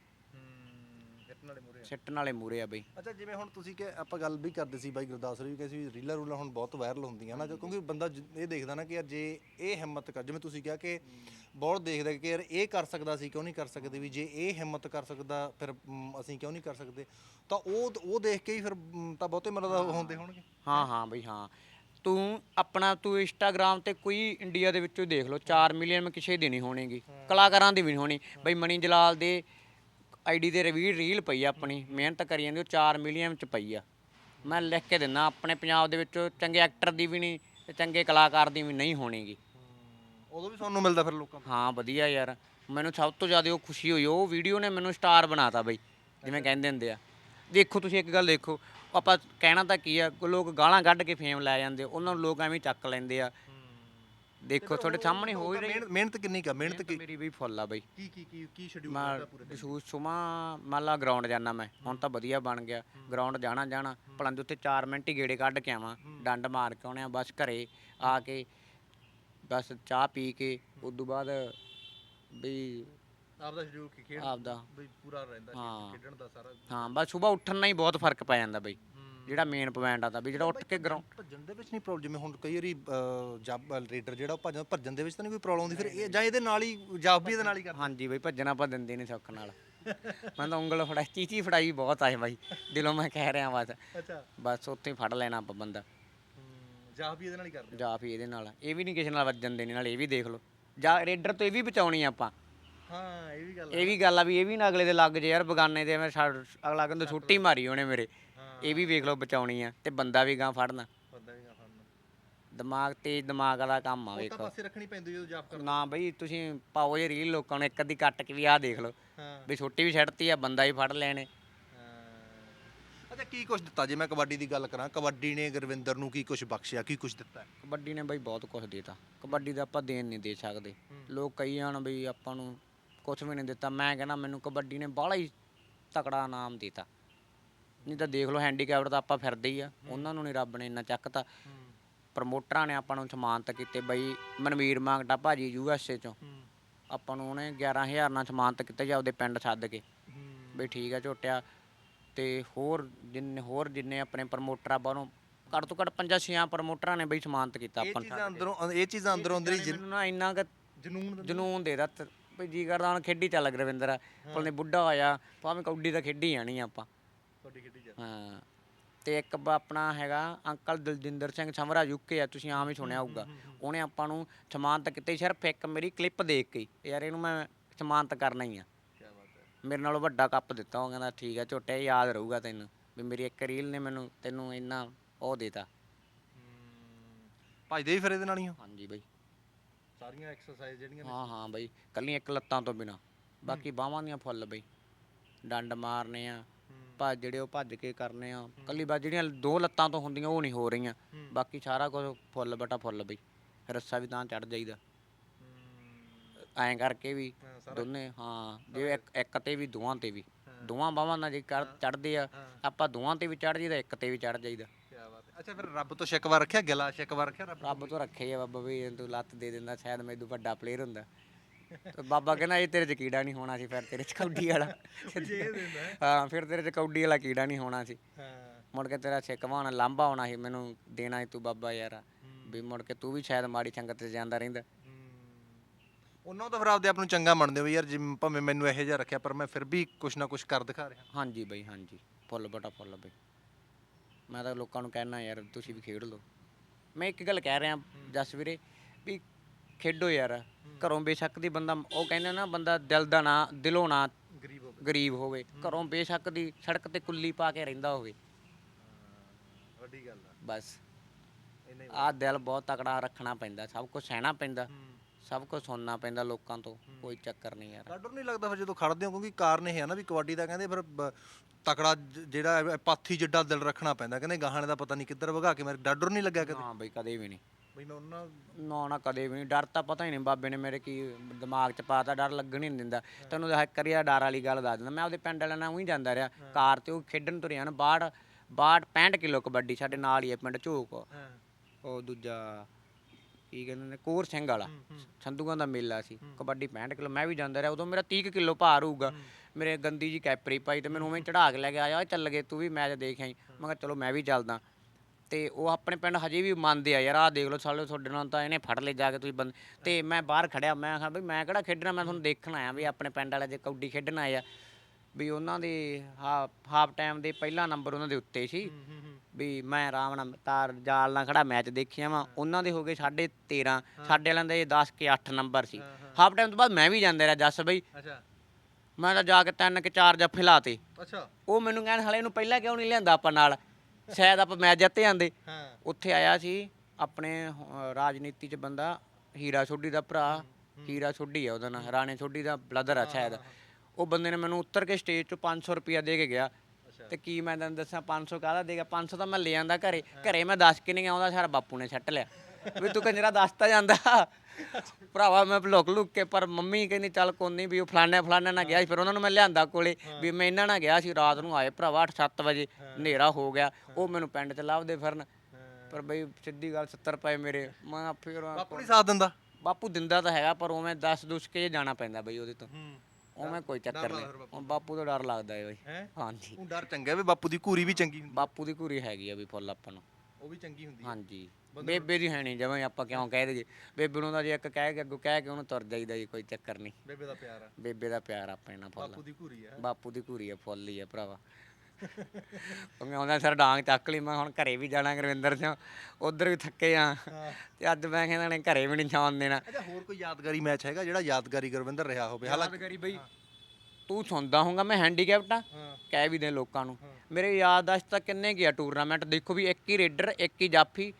ਹੂੰ ਹਿੱਟਣ ਵਾਲੇ ਮੂਹਰੇ ਛੱਟਣ ਵਾਲੇ ਮੂਰੇ ਆ ਬਈ। ਅੱਛਾ ਜਿਵੇਂ ਹੁਣ ਤੁਸੀਂ ਕਿ ਆਪਾਂ ਗੱਲ ਵੀ ਕਰਦੇ ਸੀ ਬਾਈ ਗੁਰਦਾਸ ਵੀ ਕਿ ਸੀ ਰੀਲਾਂ ਰੂਲਾਂ ਹੁਣ ਬਹੁਤ ਵਾਇਰਲ ਹੁੰਦੀਆਂ ਨਾ ਕਿਉਂਕਿ ਬੰਦਾ ਜ- ਇਹ ਦੇਖਦਾ ਨਾ ਕਿ ਯਾਰ ਜੇ ਇਹ ਹਿੰਮਤ ਕਰ ਜਿਵੇਂ ਤੁਸੀਂ ਕਿਹਾ ਕਿ ਬਹੁਤ ਦੇਖਦਾ ਕਿ ਯਾਰ ਇਹ ਕਰ ਸਕਦਾ ਸੀ ਕਿਉਂ ਨਹੀਂ ਕਰ ਸਕਦੇ ਵੀ ਜੇ ਇਹ ਹਿੰਮਤ ਕਰ ਸਕਦਾ ਫਿਰ ਮ, ਅਸੀਂ ਕਿਉਂ ਨਹੀਂ ਕਰ ਸਕਦੇ? ਤਾਂ ਉਹ ਉਹ ਦੇਖ ਕੇ ਹੀ ਫਿਰ ਮ, ਤਾਂ ਬਹੁਤੇ ਮਤਲਬ ਦਾ ਹੁੰਦੇ ਹੋਣਗੇ। ਹਾਂ ਹਾਂ ਬਈ ਹਾਂ। ਤੂੰ ਆਪਣਾ ਤੂੰ ਇੰਸਟਾਗ੍ਰam ਤੇ ਕੋਈ ਇੰਡੀਆ ਦੇ ਵਿੱਚੋਂ ਦੇਖ ਲਓ 4 ਮਿਲੀਅਨ ਮੈਂ ਕਿਸੇ ਦੀ ਨਹੀਂ ਹੋਣੀਗੀ ਕਲਾਕਾਰਾਂ ਦੀ ਵੀ ਨਹੀਂ ਹੋਣੀ। ਬਈ ਮਣੀ ਜਲਾਲ ਦੇ ਆਈਡੀ ਤੇ ਰਵੀ ਰੀਲ ਪਈ ਆ ਆਪਣੀ ਮਿਹਨਤ ਕਰੀ ਜਾਂਦੀ ਉਹ 4 ਮਿਲੀਅਨ ਚ ਪਈ ਆ। ਮੈਂ ਲਿਖ ਕੇ ਦਿੰਦਾ ਆਪਣੇ ਪੰਜਾਬ ਦੇ ਵਿੱਚ ਚੰਗੇ ਐਕਟਰ ਦੀ ਵੀ ਨਹੀਂ ਤੇ ਚੰਗੇ ਕਲਾਕਾਰ ਦੀ ਵੀ ਨਹੀਂ ਹੋਣੀਗੀ। ਉਦੋਂ ਵੀ ਸਾਨੂੰ ਮਿਲਦਾ ਫਿਰ ਲੋਕਾਂ ਹਾਂ ਵਧੀਆ ਯਾਰ। ਮੈਨੂੰ ਸਭ ਤੋਂ ਜ਼ਿਆਦਾ ਉਹ ਖੁਸ਼ੀ ਹੋਈ ਉਹ ਵੀਡੀਓ ਨੇ ਮੈਨੂੰ ਸਟਾਰ ਬਣਾਤਾ ਬਈ ਜਿਵੇਂ ਕਹਿੰਦੇ ਹੁੰਦੇ ਆ। ਦੇਖੋ ਤੁਸੀਂ ਇੱਕ ਗੱਲ ਦੇਖੋ ਆਪਾਂ ਕਹਿਣਾ ਤਾਂ ਕੀ ਆ ਲੋਕ ਗਾਲਾਂ ਕੱਢ ਕੇ ਫੇਮ ਲੈ ਜਾਂਦੇ ਉਹਨਾਂ ਨੂੰ ਲੋਕ ਐਵੇਂ ਚੱਕ ਲੈਂਦੇ ਆ। ਦੇਖੋ ਤੁਹਾਡੇ ਸਾਹਮਣੇ ਹੋ ਹੀ ਰਹੀ ਮਿਹਨਤ ਮਿਹਨਤ ਕਿੰਨੀ ਕਾ ਮਿਹਨਤ ਕੀ ਮੇਰੀ ਵੀ ਫੁੱਲ ਆ ਬਈ। ਕੀ ਕੀ ਕੀ ਕੀ ਸ਼ਡਿਊਲ ਮੈਂ ਸ਼ੂਜ਼ ਸੁਮਾ ਮੰਨ ਲਾ ਗਰਾਊਂਡ ਜਾਣਾ ਮੈਂ। ਹੁਣ ਤਾਂ ਵਧੀਆ ਬਣ ਗਿਆ। ਗਰਾਊਂਡ ਜਾਣਾ ਜਾਣਾ। ਭਲਾਂ ਦੇ ਉੱਤੇ 4 ਮਿੰਟ ਹੀ ਗੇੜੇ ਕੱਢ ਕੇ ਆਵਾਂ। ਡੰਡ ਮਾਰ ਕੇ ਆਉਣੇ ਆ ਬਸ ਘਰੇ ਆ ਕੇ ਬਸ ਚਾਹ ਪੀ ਕੇ ਉਸ ਤੋਂ ਬਾਅਦ ਵੀ ਆਪਦਾ ਸ਼ਡਿਊਲ ਕੀ ਖੇਡ ਆਪਦਾ। ਬਈ ਪੂਰਾ ਰਹਿੰਦਾ ਹਾਂ। ਖੇਡਣ ਦਾ ਸਾਰਾ। ਹਾਂ ਬਸ ਸਵੇਰ ਉੱਠਣ ਨਾਲ ਹੀ ਬਹੁਤ ਫ਼ਰਕ ਪੈ ਜਾਂਦਾ ਬਈ। ਜਿਹੜਾ ਮੇਨ ਪੁਆਇੰਟ ਆਦਾ ਵੀ ਜਿਹੜਾ ਉੱਠ ਕੇ ਗਰਾਊਂਡ ਭੱਜਣ ਦੇ ਵਿੱਚ ਨਹੀਂ ਪ੍ਰੋਬਲਮ ਜਿਵੇਂ ਹੁਣ ਕਈ ਵਾਰੀ ਜੱਬ ਰੇਡਰ ਜਿਹੜਾ ਉਹ ਭੱਜਣ ਭੱਜਣ ਦੇ ਵਿੱਚ ਤਾਂ ਨਹੀਂ ਕੋਈ ਪ੍ਰੋਬਲਮ ਆਉਂਦੀ ਫਿਰ ਇਹ ਜਾਂ ਇਹਦੇ ਨਾਲ ਹੀ ਜੱਬ ਵੀ ਇਹਦੇ ਨਾਲ ਹੀ ਕਰਦਾ। ਹਾਂਜੀ ਬਈ ਭੱਜਣਾ ਆਪਾਂ ਦਿੰਦੇ ਨਹੀਂ ਸੁੱਖ ਨਾਲ। ਮੈਂ ਤਾਂ ਉਂਗਲ ਫੜਾਈ ਚੀਚੀ ਫੜਾਈ ਬਹੁਤ ਆਏ ਬਾਈ ਦਿਲੋਂ ਮੈਂ ਕਹਿ ਰਿਹਾ ਬਸ। ਅੱਛਾ। ਬਸ ਉੱਥੇ ਹੀ ਫੜ ਲੈਣਾ ਆਪਾਂ ਬੰਦਾ। ਜੱਬ ਵੀ ਇਹਦੇ ਨਾਲ ਹੀ ਕਰਦੇ ਜਾ ਫਿਰ ਇਹਦੇ ਨਾਲ। ਇਹ ਵੀ ਨਹੀਂ ਕਿਸੇ ਨਾਲ ਵੱਜਣ ਦੇਣੀ ਨਾਲ ਇਹ ਵੀ ਦੇਖ ਲਓ। ਜਾਂ ਰੇਡਰ ਤੋਂ ਇਹ ਵੀ ਬਚਾਉਣੀ ਆ ਆਪਾਂ। ਹਾਂ ਇਹ ਵੀ ਗੱਲ ਇਹ ਵੀ ਗੱਲ ਆ ਵੀ ਇਹ ਵੀ ਨਾ ਅਗਲੇ ਦੇ ਲੱਗ ਜੇ ਯਾਰ ਬਗਾਨੇ ਦੇ ਮੈਂ ਛੱਡ- ਅਗਲਾ ਕਹਿੰਦਾ ਛੁੱਟੀ ਮਾਰੀ ਉਹਨੇ ਮੇਰੇ। ਇਹ ਵੀ ਵੇਖ ਲਓ ਬਚਾਉਣੀ ਆ ਤੇ ਬੰਦਾ ਵੀ ਗਾਂ ਫੜਨਾ। ਬੰਦਾ ਵੀ ਨਾ ਫੜਨਾ। ਦਿਮਾਗ ਤੇਜ਼ ਦਿਮਾਗ ਵਾਲਾ ਕੰਮ ਆ ਤਾਂ ਵੇਖੋ। ਪਾਸੇ ਰੱਖਣੀ ਪੈਂਦੀ ਜਦੋਂ ਜੱਬ ਕਰ ਨਾ ਬਈ ਤੁਸੀਂ ਪਾਓ ਜੇ ਰੀਲ ਲੋਕਾਂ ਨੂੰ ਇੱਕ ਅੱਧੀ ਕੱਟ ਕੇ ਵੀ ਆਹ ਦੇਖ ਲਓ। ਹਾਂ। ਵੀ ਛੁੱਟੀ ਵੀ ਛੱਡਤੀ ਆ ਬੰਦਾ ਵੀ ਫੜ ਲੈਣੇ। ਅੱਛਾ ਕੀ ਕੁਝ ਦਿੱਤਾ ਜੇ ਮੈਂ ਕਬੱਡੀ ਦੀ ਗੱਲ ਕਰਾਂ? ਕਬੱਡੀ ਨੇ ਗੁਰਵਿੰਦਰ ਨੂੰ ਕੀ ਕੁਝ ਬਖਸ਼ਿਆ? ਕੀ ਕੁਝ ਦਿੱਤਾ? ਕਬੱਡੀ ਨੇ ਬਈ ਬਹੁਤ ਕੁਝ ਦੇਤਾ। ਕਬੱਡੀ ਦਾ ਆਪਾਂ ਦੇਣ ਨਹੀਂ ਦੇ ਸਕਦੇ। ਲੋਕ ਕਈ ਜਾਣ ਬਈ ਆਪਾਂ ਨੂੰ ਕੁਝ ਵੀ ਨਹੀਂ ਦਿੱਤਾ। ਮੈਂ ਕਹਿੰਦਾ ਮੈਨੂੰ ਕਬੱਡੀ ਨੇ ਬਾਹਲਾ ਹੀ ਤਕੜਾ ਨਾਮ ਦਿੱਤਾ। ਨਹੀਂ ਤਾਂ ਦੇਖ ਲਓ ਹੈਂਡੀਕੈਪਟ ਤਾਂ ਆਪਾਂ ਫਿਰਦੇ ਹੀ ਆ। ਉਹਨਾਂ ਨੂੰ ਨਹੀਂ ਰੱਬ ਨੇ ਇੰਨਾ ਚੱਕਤਾ। ਪ੍ਰਮੋਟਰਾਂ ਨੇ ਆਪਾਂ ਨੂੰ ਸਨਮਾਨਿਤ ਕੀਤੇ ਬਈ ਮਨਵੀਰ ਮੰਗਟਾ ਭਾਜੀ ਯੂਐਸਏ ਚੋਂ। ਆਪਾਂ ਨੂੰ ਉਹਨੇ 11000 ਨਾਲ ਸਨਮਾਨਿਤ ਕੀਤਾ ਜੀ ਆਪਦੇ ਪਿੰਡ ਸੱਦ ਕੇ। ਬਈ ਠੀਕ ਆ ਝੋਟਿਆ। ਤੇ ਹੋਰ ਜਿੰਨੇ ਹੋਰ ਜਿੰਨੇ ਆਪਣੇ ਪ੍ਰਮੋਟਰ ਬਾਹਰੋਂ ਘੱਟ ਤੋਂ ਘੱਟ ਪੰਜਾਂ ਛੇਆਂ ਪ੍ਰਮੋਟਰਾਂ ਨੇ ਬਈ ਸਨਮਾਨਿਤ ਕੀਤਾ ਇਹ ਆਪਾਂ ਨੂੰ। ਚੀਜ਼ਾਂ ਅੰਦਰੋਂ ਇਹ ਚੀਜ਼ਾਂ ਅੰਦਰੋਂ ਅੰਦਰ ਹੀ ਨਾ ਇੰਨਾ ਕੁ ਜਨੂਨ ਜਨੂਨ ਦੇ ਦਿੱਤ। ਬਈ ਜੀ ਕਰਦਾ ਹੁਣ ਖੇਡੀ ਚੱਲ ਗੁਰਵਿੰਦਰ ਭਲੇ ਬੁੱਢਾ ਹੋਇਆ ਭਾਵੇਂ ਕੌਡੀ ਤਾਂ ਖੇਡੀ ਜਾਣੀ ਆਪਾਂ। ਤੁਹਾਡੀ ਖੇਡੀ ਜਾ ਹਾਂ। ਤੇ ਇੱਕ ਬ- ਆਪਣਾ ਹੈਗਾ ਅੰਕਲ ਦਲਜਿੰਦਰ ਸਿੰਘ ਸਮਰਾ ਯੂਕੇ ਆ ਤੁਸੀਂ ਆਮ ਹੀ ਸੁਣਿਆ ਹੋਊਗਾ। ਉਹਨੇ ਆਪਾਂ ਨੂੰ ਸਨਮਾਨਿਤ ਕੀਤਾ ਸਿਰਫ ਇੱਕ ਮੇਰੀ ਕਲਿੱਪ ਦੇਖ ਕੇ ਹੀ। ਯਾਰ ਇਹਨੂੰ ਮੈਂ ਸਨਮਾਨਿਤ ਕਰਨਾ ਹੀ ਆ। ਕੀ ਬਾਤ ਹੈ। ਮੇਰੇ ਨਾਲੋਂ ਵੱਡਾ ਕੱਪ ਦਿੱਤਾ ਉਹ ਕਹਿੰਦਾ ਠੀਕ ਆ ਝੋਟੇ ਯਾਦ ਰਹੂਗਾ ਤੈਨੂੰ ਵੀ ਮੇਰੀ ਇੱਕ ਰੀਲ ਨੇ ਮੈਨੂੰ ਤੈਨੂੰ ਇੰਨਾ ਉਹ ਦੇਤਾ। ਭਜਦੇ ਵੀ ਫਿਰ ਇਹਦੇ ਨਾਲ ਹੀ ਹੋ? ਹਾਂਜੀ ਬਈ। ਸਾਰੀਆਂ ਐਕਸਰਸਾਈਜ਼ ਜਿਹੜੀਆਂ ਹਾਂ ਹਾਂ ਬਈ। ਕੱਲੀ ਇੱਕ ਲੱਤਾਂ ਤੋਂ ਬਿਨਾ। ਬਾਕੀ ਬਾਹਾਂ ਦੀਆਂ ਫੁੱਲ ਬਈ। ਡੰਡ ਮਾਰਨੇ ਆ। ਭੱਜ ਜਿਹੜੇ ਉਹ ਭੱਜ ਕੇ ਕਰਨੇ ਆ। ਕੱਲੀ ਬਸ ਜਿਹੜੀਆਂ ਦੋ ਲੱਤਾਂ ਤੋਂ ਹੁੰਦੀਆਂ ਉਹ ਨਹੀਂ ਹੋ ਰਹੀਆਂ। ਬਾਕੀ ਸਾਰਾ ਕੁਝ ਫੁੱਲ ਬਟਾ ਫੁੱਲ ਬਈ। ਰੱਸਾ ਵੀ ਤਾਂ ਚੜ ਜਾਈਦਾ। ਐਂ ਕਰਕੇ ਵੀ ਦੋਨੇ ਹਾਂ ਜੇ ਇੱਕ ਇੱਕ ਤੇ ਵੀ ਦੋਵਾਂ ਤੇ ਵੀ। ਦੋਵਾਂ ਬਾਹਾਂ ਨਾਲ ਜੇ ਕਰ ਚੜਦੇ ਆ ਆਪਾਂ ਦੋਵਾਂ ਤੇ ਵੀ ਚੜ ਜਾਈਦਾ ਇੱਕ ਤੇ ਵੀ ਚੜ ਜਾਈਦਾ। ਕੀ ਬਾਤ ਹੈ। ਅੱਛਾ ਫਿਰ ਰੱਬ ਤੋਂ ਸ਼ਿਕਵਾ ਰੱਖਿਆ ਗਿਲਾ ਸ਼ਿਕਵਾ ਰੱਖਿਆ ਰੱਬ ਰੱਬ ਤੋਂ ਰੱਖੇ ਆ ਬਾਬਾ ਵੀ ਤੂੰ ਲੱਤ ਦੇ ਦਿੰਦਾ ਸ਼ਾਇਦ ਮੈਨੂੰ ਵੱਡਾ ਪਲੇਅਰ ਹੁੰਦਾ। ਤੇ ਬਾਬਾ ਕਹਿੰਦਾ ਇਹ ਤੇਰੇ ਚ ਕੀੜਾ ਨਹੀਂ ਹੋਣਾ ਸੀ ਫਿਰ ਤੇਰੇ ਚ ਕੌਡੀ ਵਾਲਾ। ਹਾਂ। ਫਿਰ ਤੇਰੇ ਚ ਕੌਡੀ ਵਾਲਾ ਕੀੜਾ ਨਹੀਂ ਹੋਣਾ ਸੀ। ਹਾਂ। ਮੁੜ ਕੇ ਤੇਰਾ ਛਿਕਵਾਉਣਾ ਲਾਂਭਾ ਆਉਣਾ ਸੀ ਮੈਨੂੰ ਦੇਣਾ ਸੀ ਤੂੰ ਬਾਬਾ ਯਾਰ। ਵੀ ਮੁੜ ਕੇ ਤੂੰ ਵੀ ਸ਼ਾਇਦ ਮਾੜੀ ਸੰਗਤ ਤੇ ਜਾਂਦਾ ਰਹਿੰਦਾ। ਉਹਨਾਂ ਤਾਂ ਫਿਰ ਆਪਦੇ ਆਪ ਨੂੰ ਚੰਗਾ ਮੰਨਦੇ ਹੋ ਵੀ ਯਾਰ ਜਿਵੇਂ ਭਾਵੇਂ ਮੈਨੂੰ ਇਹੋ ਜਿਹਾ ਰੱਖਿਆ ਪਰ ਮੈਂ ਫਿਰ ਵੀ ਕੁਛ ਨਾ ਕੁਛ ਕਰ ਦਿਖਾ ਰਿਹਾ। ਹਾਂਜੀ ਬਈ ਹਾਂਜੀ। ਫੁੱਲ ਬਟਾ ਫੁੱਲ ਬਈ। ਮੈਂ ਤਾਂ ਲੋਕਾਂ ਨੂੰ ਕਹਿਣਾ ਯਾਰ ਤੁਸੀਂ ਵੀ ਖੇਡ ਲਓ। ਮੈਂ ਇੱਕ ਗੱਲ ਕਹਿ ਰਿਹਾ ਜਸ ਵੀਰੇ ਵੀ ਖੇਡੋ ਯਾਰ। ਘਰੋਂ ਬੇਸ਼ੱਕ ਦੀ ਬੰਦਾ ਉਹ ਕਹਿੰਦੇ ਨਾ ਬੰਦਾ ਦਿਲ ਦਾ ਨਾ ਦਿਲੋਂ ਨਾ ਗਰੀਬ ਹੋ ਗਰੀਬ ਹੋਵੇ। ਘਰੋਂ ਬੇਸ਼ੱਕ ਦੀ ਸੜਕ ਤੇ ਕੁੱਲੀ ਪਾ ਕੇ ਰਹਿੰਦਾ ਹੋਵੇ। ਵੱਡੀ ਗੱਲ ਆ। ਬਸ। ਇੰਨੇ ਆਹ ਦਿਲ ਬਹੁਤ ਤਕੜਾ ਰੱਖਣਾ ਪੈਂਦਾ ਸਭ ਕੁਝ ਸਹਿਣਾ ਪੈਂਦਾ ਸਭ ਕੁਝ ਸੁਣਨਾ ਪੈਂਦਾ ਲੋਕਾਂ ਤੋਂ ਕੋਈ ਚੱਕਰ ਨਹੀਂ ਯਾਰ। ਡਰ ਨਹੀਂ ਲੱਗਦਾ ਫਿਰ ਜਦੋਂ ਖੜਦੇ ਹੋ ਕਿਉਂਕਿ ਕਾਰਨ ਇਹ ਹੈ ਨਾ ਵੀ ਕਬੱਡੀ ਦਾ ਕਹਿੰਦੇ ਫਿਰ ਬ- ਤਕੜਾ ਜ- ਜਿਹੜਾ ਹੈ, ਪਾਥੀ ਜਿੱਡਾ ਦਿਲ ਰੱਖਣਾ ਪੈਂਦਾ ਕਹਿੰਦੇ ਗਾਹਾਂ ਦਾ ਪਤਾ ਨਹੀਂ ਕਿੱਧਰ ਵਗਾ ਕੇ ਮੇਰੇ ਡਰ ਡਰ ਨਹੀਂ ਲੱਗਿਆ ਕਦੇ? ਹਾਂ ਬਈ ਕਦੇ ਵੀ ਨਹੀਂ। ਬਈ ਮੈਂ ਉਹਨਾਂ ਨਾ ਨਾ ਕਦੇ ਵੀ ਨਹੀਂ। ਡਰ ਤਾਂ ਪਤਾ ਹੀ ਨਹੀਂ ਬਾਬੇ ਨੇ ਮੇਰੇ ਕੀ ਦਿਮਾਗ 'ਚ ਪਾਤਾ ਡਰ ਲੱਗਣ ਹੀ ਨਹੀਂ ਦਿੰਦਾ। ਤੈਨੂੰ ਤਾਂ ਇੱਕ ਵਾਰੀ ਡਰ ਵਾਲੀ ਗੱਲ ਦੱਸ ਦਿੰਦਾ ਮੈਂ ਆਪਦੇ ਪਿੰਡ ਵਾਲਿਆਂ ਨਾਲ ਉਹੀ ਜਾਂਦਾ ਰਿਹਾ। ਕਾਰ ਤੇ ਉਹ ਖੇਡਣ ਤੁਰਿਆ ਨਾ ਬਾੜ ਬਾੜ 65 ਕਿਲੋ ਕਬੱਡੀ ਸਾਡੇ ਨਾਲ ਹੀ ਹੈ ਪਿੰਡ ਝੋਕ। ਉਹ ਦੂਜਾ ਕੀ ਕਹਿੰਦੇ ਨੇ ਕੋਰ ਸਿੰਘ ਵਾਲਾ। ਸੰਧੂਆਂ ਦਾ ਮੇਲਾ ਸੀ ਕਬੱਡੀ 65 ਕਿਲੋ। ਮੈਂ ਵੀ ਜਾਂਦਾ ਰਿਹਾ ਉਦੋਂ ਮੇਰਾ 30 ਕੁ ਕਿਲੋ ਭਾਰ ਹੋਊਗਾ। ਮੇਰੇ ਗੰਦੀ ਜੀ ਕੈਪਰੀ ਪਾਈ ਤੇ ਮੈਨੂੰ ਉਵੇਂ ਚੜਾ ਕੇ ਲੈ ਕੇ ਆਇਆ ਚੱਲ ਗਏ ਤੂੰ ਵੀ ਮੈਚ ਦੇਖ ਆਈ। ਮੈਂ ਕਿਹਾ ਚਲੋ ਮੈਂ ਵੀ ਚੱਲਦਾ। ਤੇ ਉਹ ਆਪਣੇ ਪਿੰਡ ਹਜੇ ਵੀ ਮੰਨਦੇ ਆ ਯਾਰ ਆਹ ਦੇਖ ਲਓ ਸਾਲੇ ਤੁਹਾਡੇ ਨਾਲ ਤਾਂ ਇਹਨੇ ਫੜ ਲੈ ਜਾ ਕੇ ਤੁਸੀਂ ਬੰਦ ਤੇ ਮੈਂ ਬਾਹਰ ਖੜਿਆ ਮੈਂ ਕਿਹਾ ਬਈ ਮੈਂ ਕਿਹੜਾ ਖੇਡਣਾ ਮੈਂ ਤੁਹਾਨੂੰ ਦੇਖਣ ਆਇਆ ਵੀ ਆਪਣੇ ਪਿੰਡ ਵਾਲੇ ਜੇ ਕਬੱਡੀ ਖੇਡਣ ਆਏ ਆ ਵੀ ਉਹਨਾਂ ਦੇ ਹਾਫ ਹਾਫ ਟਾਈਮ ਦੇ ਪਹਿਲਾ ਨੰਬਰ ਉਹਨਾਂ ਦੇ ਉੱਤੇ ਸੀ। ਵੀ ਮੈਂ ਆਰਾਮ ਨਾਲ ਤਾਰ ਜਾਲ ਨਾਲ ਖੜਾ ਮੈਚ ਦੇਖਿਆ ਵਾ ਉਹਨਾਂ ਦੇ ਹੋ ਗਏ 13.5 ਸਾਡੇ ਵਾਲਿਆਂ ਦੇ 10 ਕੇ 8 ਨੰਬਰ ਸੀ। ਹਾਫ ਟਾਈਮ ਤੋਂ ਬਾਅਦ ਮੈਂ ਵੀ ਜਾਂਦਾ ਰਿਹਾ ਜੱਸ ਬਈ। ਅੱਛਾ। ਮੈਂ ਤਾਂ ਜਾ ਕੇ ਤਿੰਨ ਕੇ ਚਾਰ ਜੱਫੇ ਲਾਤੇ। ਅੱਛਾ। ਉਹ ਮੈਨੂੰ ਕਹਿਣ ਹਲੇ ਇਹਨੂੰ ਪਹਿਲਾਂ ਕਿਉਂ ਨਹੀਂ ਲਿਆਂਦਾ ਆਪਾਂ ਨਾਲ? ਸ਼ਾਇਦ ਆਪਾਂ ਮੈਚ ਜਿੱਤ ਜਾਂਦੇ। ਹਾਂ। ਉੱਥੇ ਆਇਆ ਸੀ ਆਪਣੇ ਅਹ, ਰਾਜਨੀਤੀ 'ਚ ਬੰਦਾ ਹੀਰਾ ਸੋਢੀ ਦਾ ਭਰਾ। ਹੀਰਾ ਸੋਢੀ ਆ ਉਹਦਾ ਨਾਂ ਰਾਣੇ ਸੋਢੀ ਦਾ ਬਲਦਰ ਆ ਸ਼ਾਇਦ। ਉਹ ਬੰਦੇ ਨੇ ਮੈਨੂੰ ਉੱਤਰ ਕੇ ਸਟੇਜ 'ਚੋਂ 500 ਰੁਪਿਆ ਦੇ ਕੇ ਗਿਆ। ਤੇ ਕੀ ਮੈਂ ਤੈਨੂੰ ਦੱਸਾਂ 500 ਕਾਹਦਾ ਦੇਗਾ 500 ਤਾਂ ਮੈਂ ਲੈ ਆਂਦਾ ਘਰੇ। ਘਰੇ ਮੈਂ ਦੱਸ ਕੇ ਨਹੀਂ ਆਉਂਦਾ ਸਾਰਾ ਬਾਪੂ ਨੇ ਛੱਟ ਲਿਆ। ਵੀ ਤੂੰ ਕੰਜਰਾ ਦੱਸਤਾ ਜਾਂਦਾ। ਭਰਾਵਾ ਮੈਂ ਲੁਕ ਲੁਕ ਕੇ ਪਰ ਮੰਮੀ ਕਹਿੰਦੀ ਚੱਲ ਕੋਈ ਨਹੀਂ ਵੀ ਉਹ ਫਲਾਣੇ ਫਲਾਣੇ ਨਾਲ ਗਿਆ ਸੀ ਫਿਰ ਉਹਨਾਂ ਨੂੰ ਮੈਂ ਲਿਆਂਦਾ ਕੋਲੇ ਵੀ ਮੈਂ ਇਹਨਾਂ ਨਾਲ ਗਿਆ ਸੀ ਰਾਤ ਨੂੰ ਆਏ ਭਰਾਵਾ 8-7 ਵਜੇ ਹਨੇਰਾ ਹੋ ਗਿਆ ਉਹ ਮੈਨੂੰ ਪਿੰਡ 'ਚ ਲੱਭਦੇ ਫਿਰਨ। ਪਰ ਬਈ ਸਿੱਧੀ ਗੱਲ 70 ਪਏ ਮੇਰੇ ਮੈਂ ਫਿਰ ਬਾਪੂ ਨਹੀਂ ਸਾਥ ਦਿੰਦਾ? ਬਾਪੂ ਦਿੰਦਾ ਤਾਂ ਹੈਗਾ ਪਰ ਉਵੇਂ 10 ਦੁਸ ਕੇ ਜਾਣਾ ਪੈਂਦਾ ਬਈ ਉਹਦੇ ਤੋਂ। ਉਵੇਂ ਕੋਈ ਚੱਕਰ ਨਹੀਂ। ਉਹ ਬਾਪੂ ਤੋਂ ਡਰ ਲੱਗਦਾ ਹੈ ਬਈ। ਹਾਂਜੀ। ਉਹ ਡਰ ਚੰਗਾ ਵੀ ਬਾਪੂ ਦੀ ਘੂਰੀ ਵੀ ਚੰਗੀ ਹੁੰਦੀ। ਬਾਪੂ ਦੀ ਘੂਰੀ ਹੈਗੀ ਆ ਵੀ ਫੁੱਲ ਆਪਾਂ ਨੂੰ। ਉਹ ਵੀ ਚੰਗੀ ਹੁੰਦੀ ਹਾਂਜੀ। ਬੇਬੇ ਦੀ ਹੈ ਨਹੀਂ ਜਿਵੇਂ ਆਪਾਂ ਕਿਉਂ ਕਹਿ ਦਈਏ। ਬੇਬੇ ਨੂੰ ਤਾਂ ਜੇ ਇੱਕ ਕਹਿ ਕੇ ਅੱਗੋਂ ਕਹਿ ਕੇ ਉਹਨੂੰ ਤੁਰ ਜਾਈਦਾ ਜੀ ਕੋਈ ਚੱਕਰ ਨਹੀਂ। ਬੇਬੇ ਦਾ ਪਿਆਰ ਆ। ਬੇਬੇ ਦਾ ਪਿਆਰ ਆਪਣੇ ਨਾਲ ਫੁੱਲ। ਬਾਪੂ ਦੀ ਘੂਰੀ ਆ। ਬਾਪੂ ਦੀ ਘੂਰੀ ਆ ਫੁੱਲ ਹੀ ਆ ਭਰਾਵਾ। ਉਹ ਮੈਂ ਆਉਂਦਾ ਸਰ ਡਾਂਗ ਚੱਕ ਲਈ ਮੈਂ ਹੁਣ ਘਰੇ ਵੀ ਜਾਣਾ ਗੁਰਵਿੰਦਰ ਸਿੰਘ। ਉਧਰ ਵੀ ਥੱਕੇ ਆ। ਤੇ ਅੱਜ ਮੈਂ ਕਹਿੰਦਾ ਨੇ ਘਰੇ ਵੀ ਨਹੀਂ ਜਾਣ ਦੇਣਾ। ਅੱਛਾ ਹੋਰ ਕੋਈ ਯਾਦਗਾਰੀ ਮੈਚ ਹੈਗਾ ਜਿਹੜਾ ਯਾਦਗਾਰੀ ਗੁਰਵਿੰਦਰ ਰਿਹਾ ਹੋਵੇ? ਹਾਲਾਂਕਿ ਬਈ ਤੂੰ ਸੁਣਦਾ ਹੋਊਗਾ ਮੈਂ ਹੈਂਡੀਕੈਪਟ ਆ। ਕਹਿ ਵੀ ਦੇ ਲੋਕਾਂ ਨੂੰ। ਮੇਰੇ ਯਾਦਦਾਸ਼ਤ ਤਾਂ ਕਿੰਨੇ ਗਿਆ ਟੂਰਨਾਮੈਂਟ ਦੇਖੋ ਵੀ ਇੱਕ ਹੀ ਰੇਡਰ ਇੱਕ ਹੀ ਜਾਫੀ।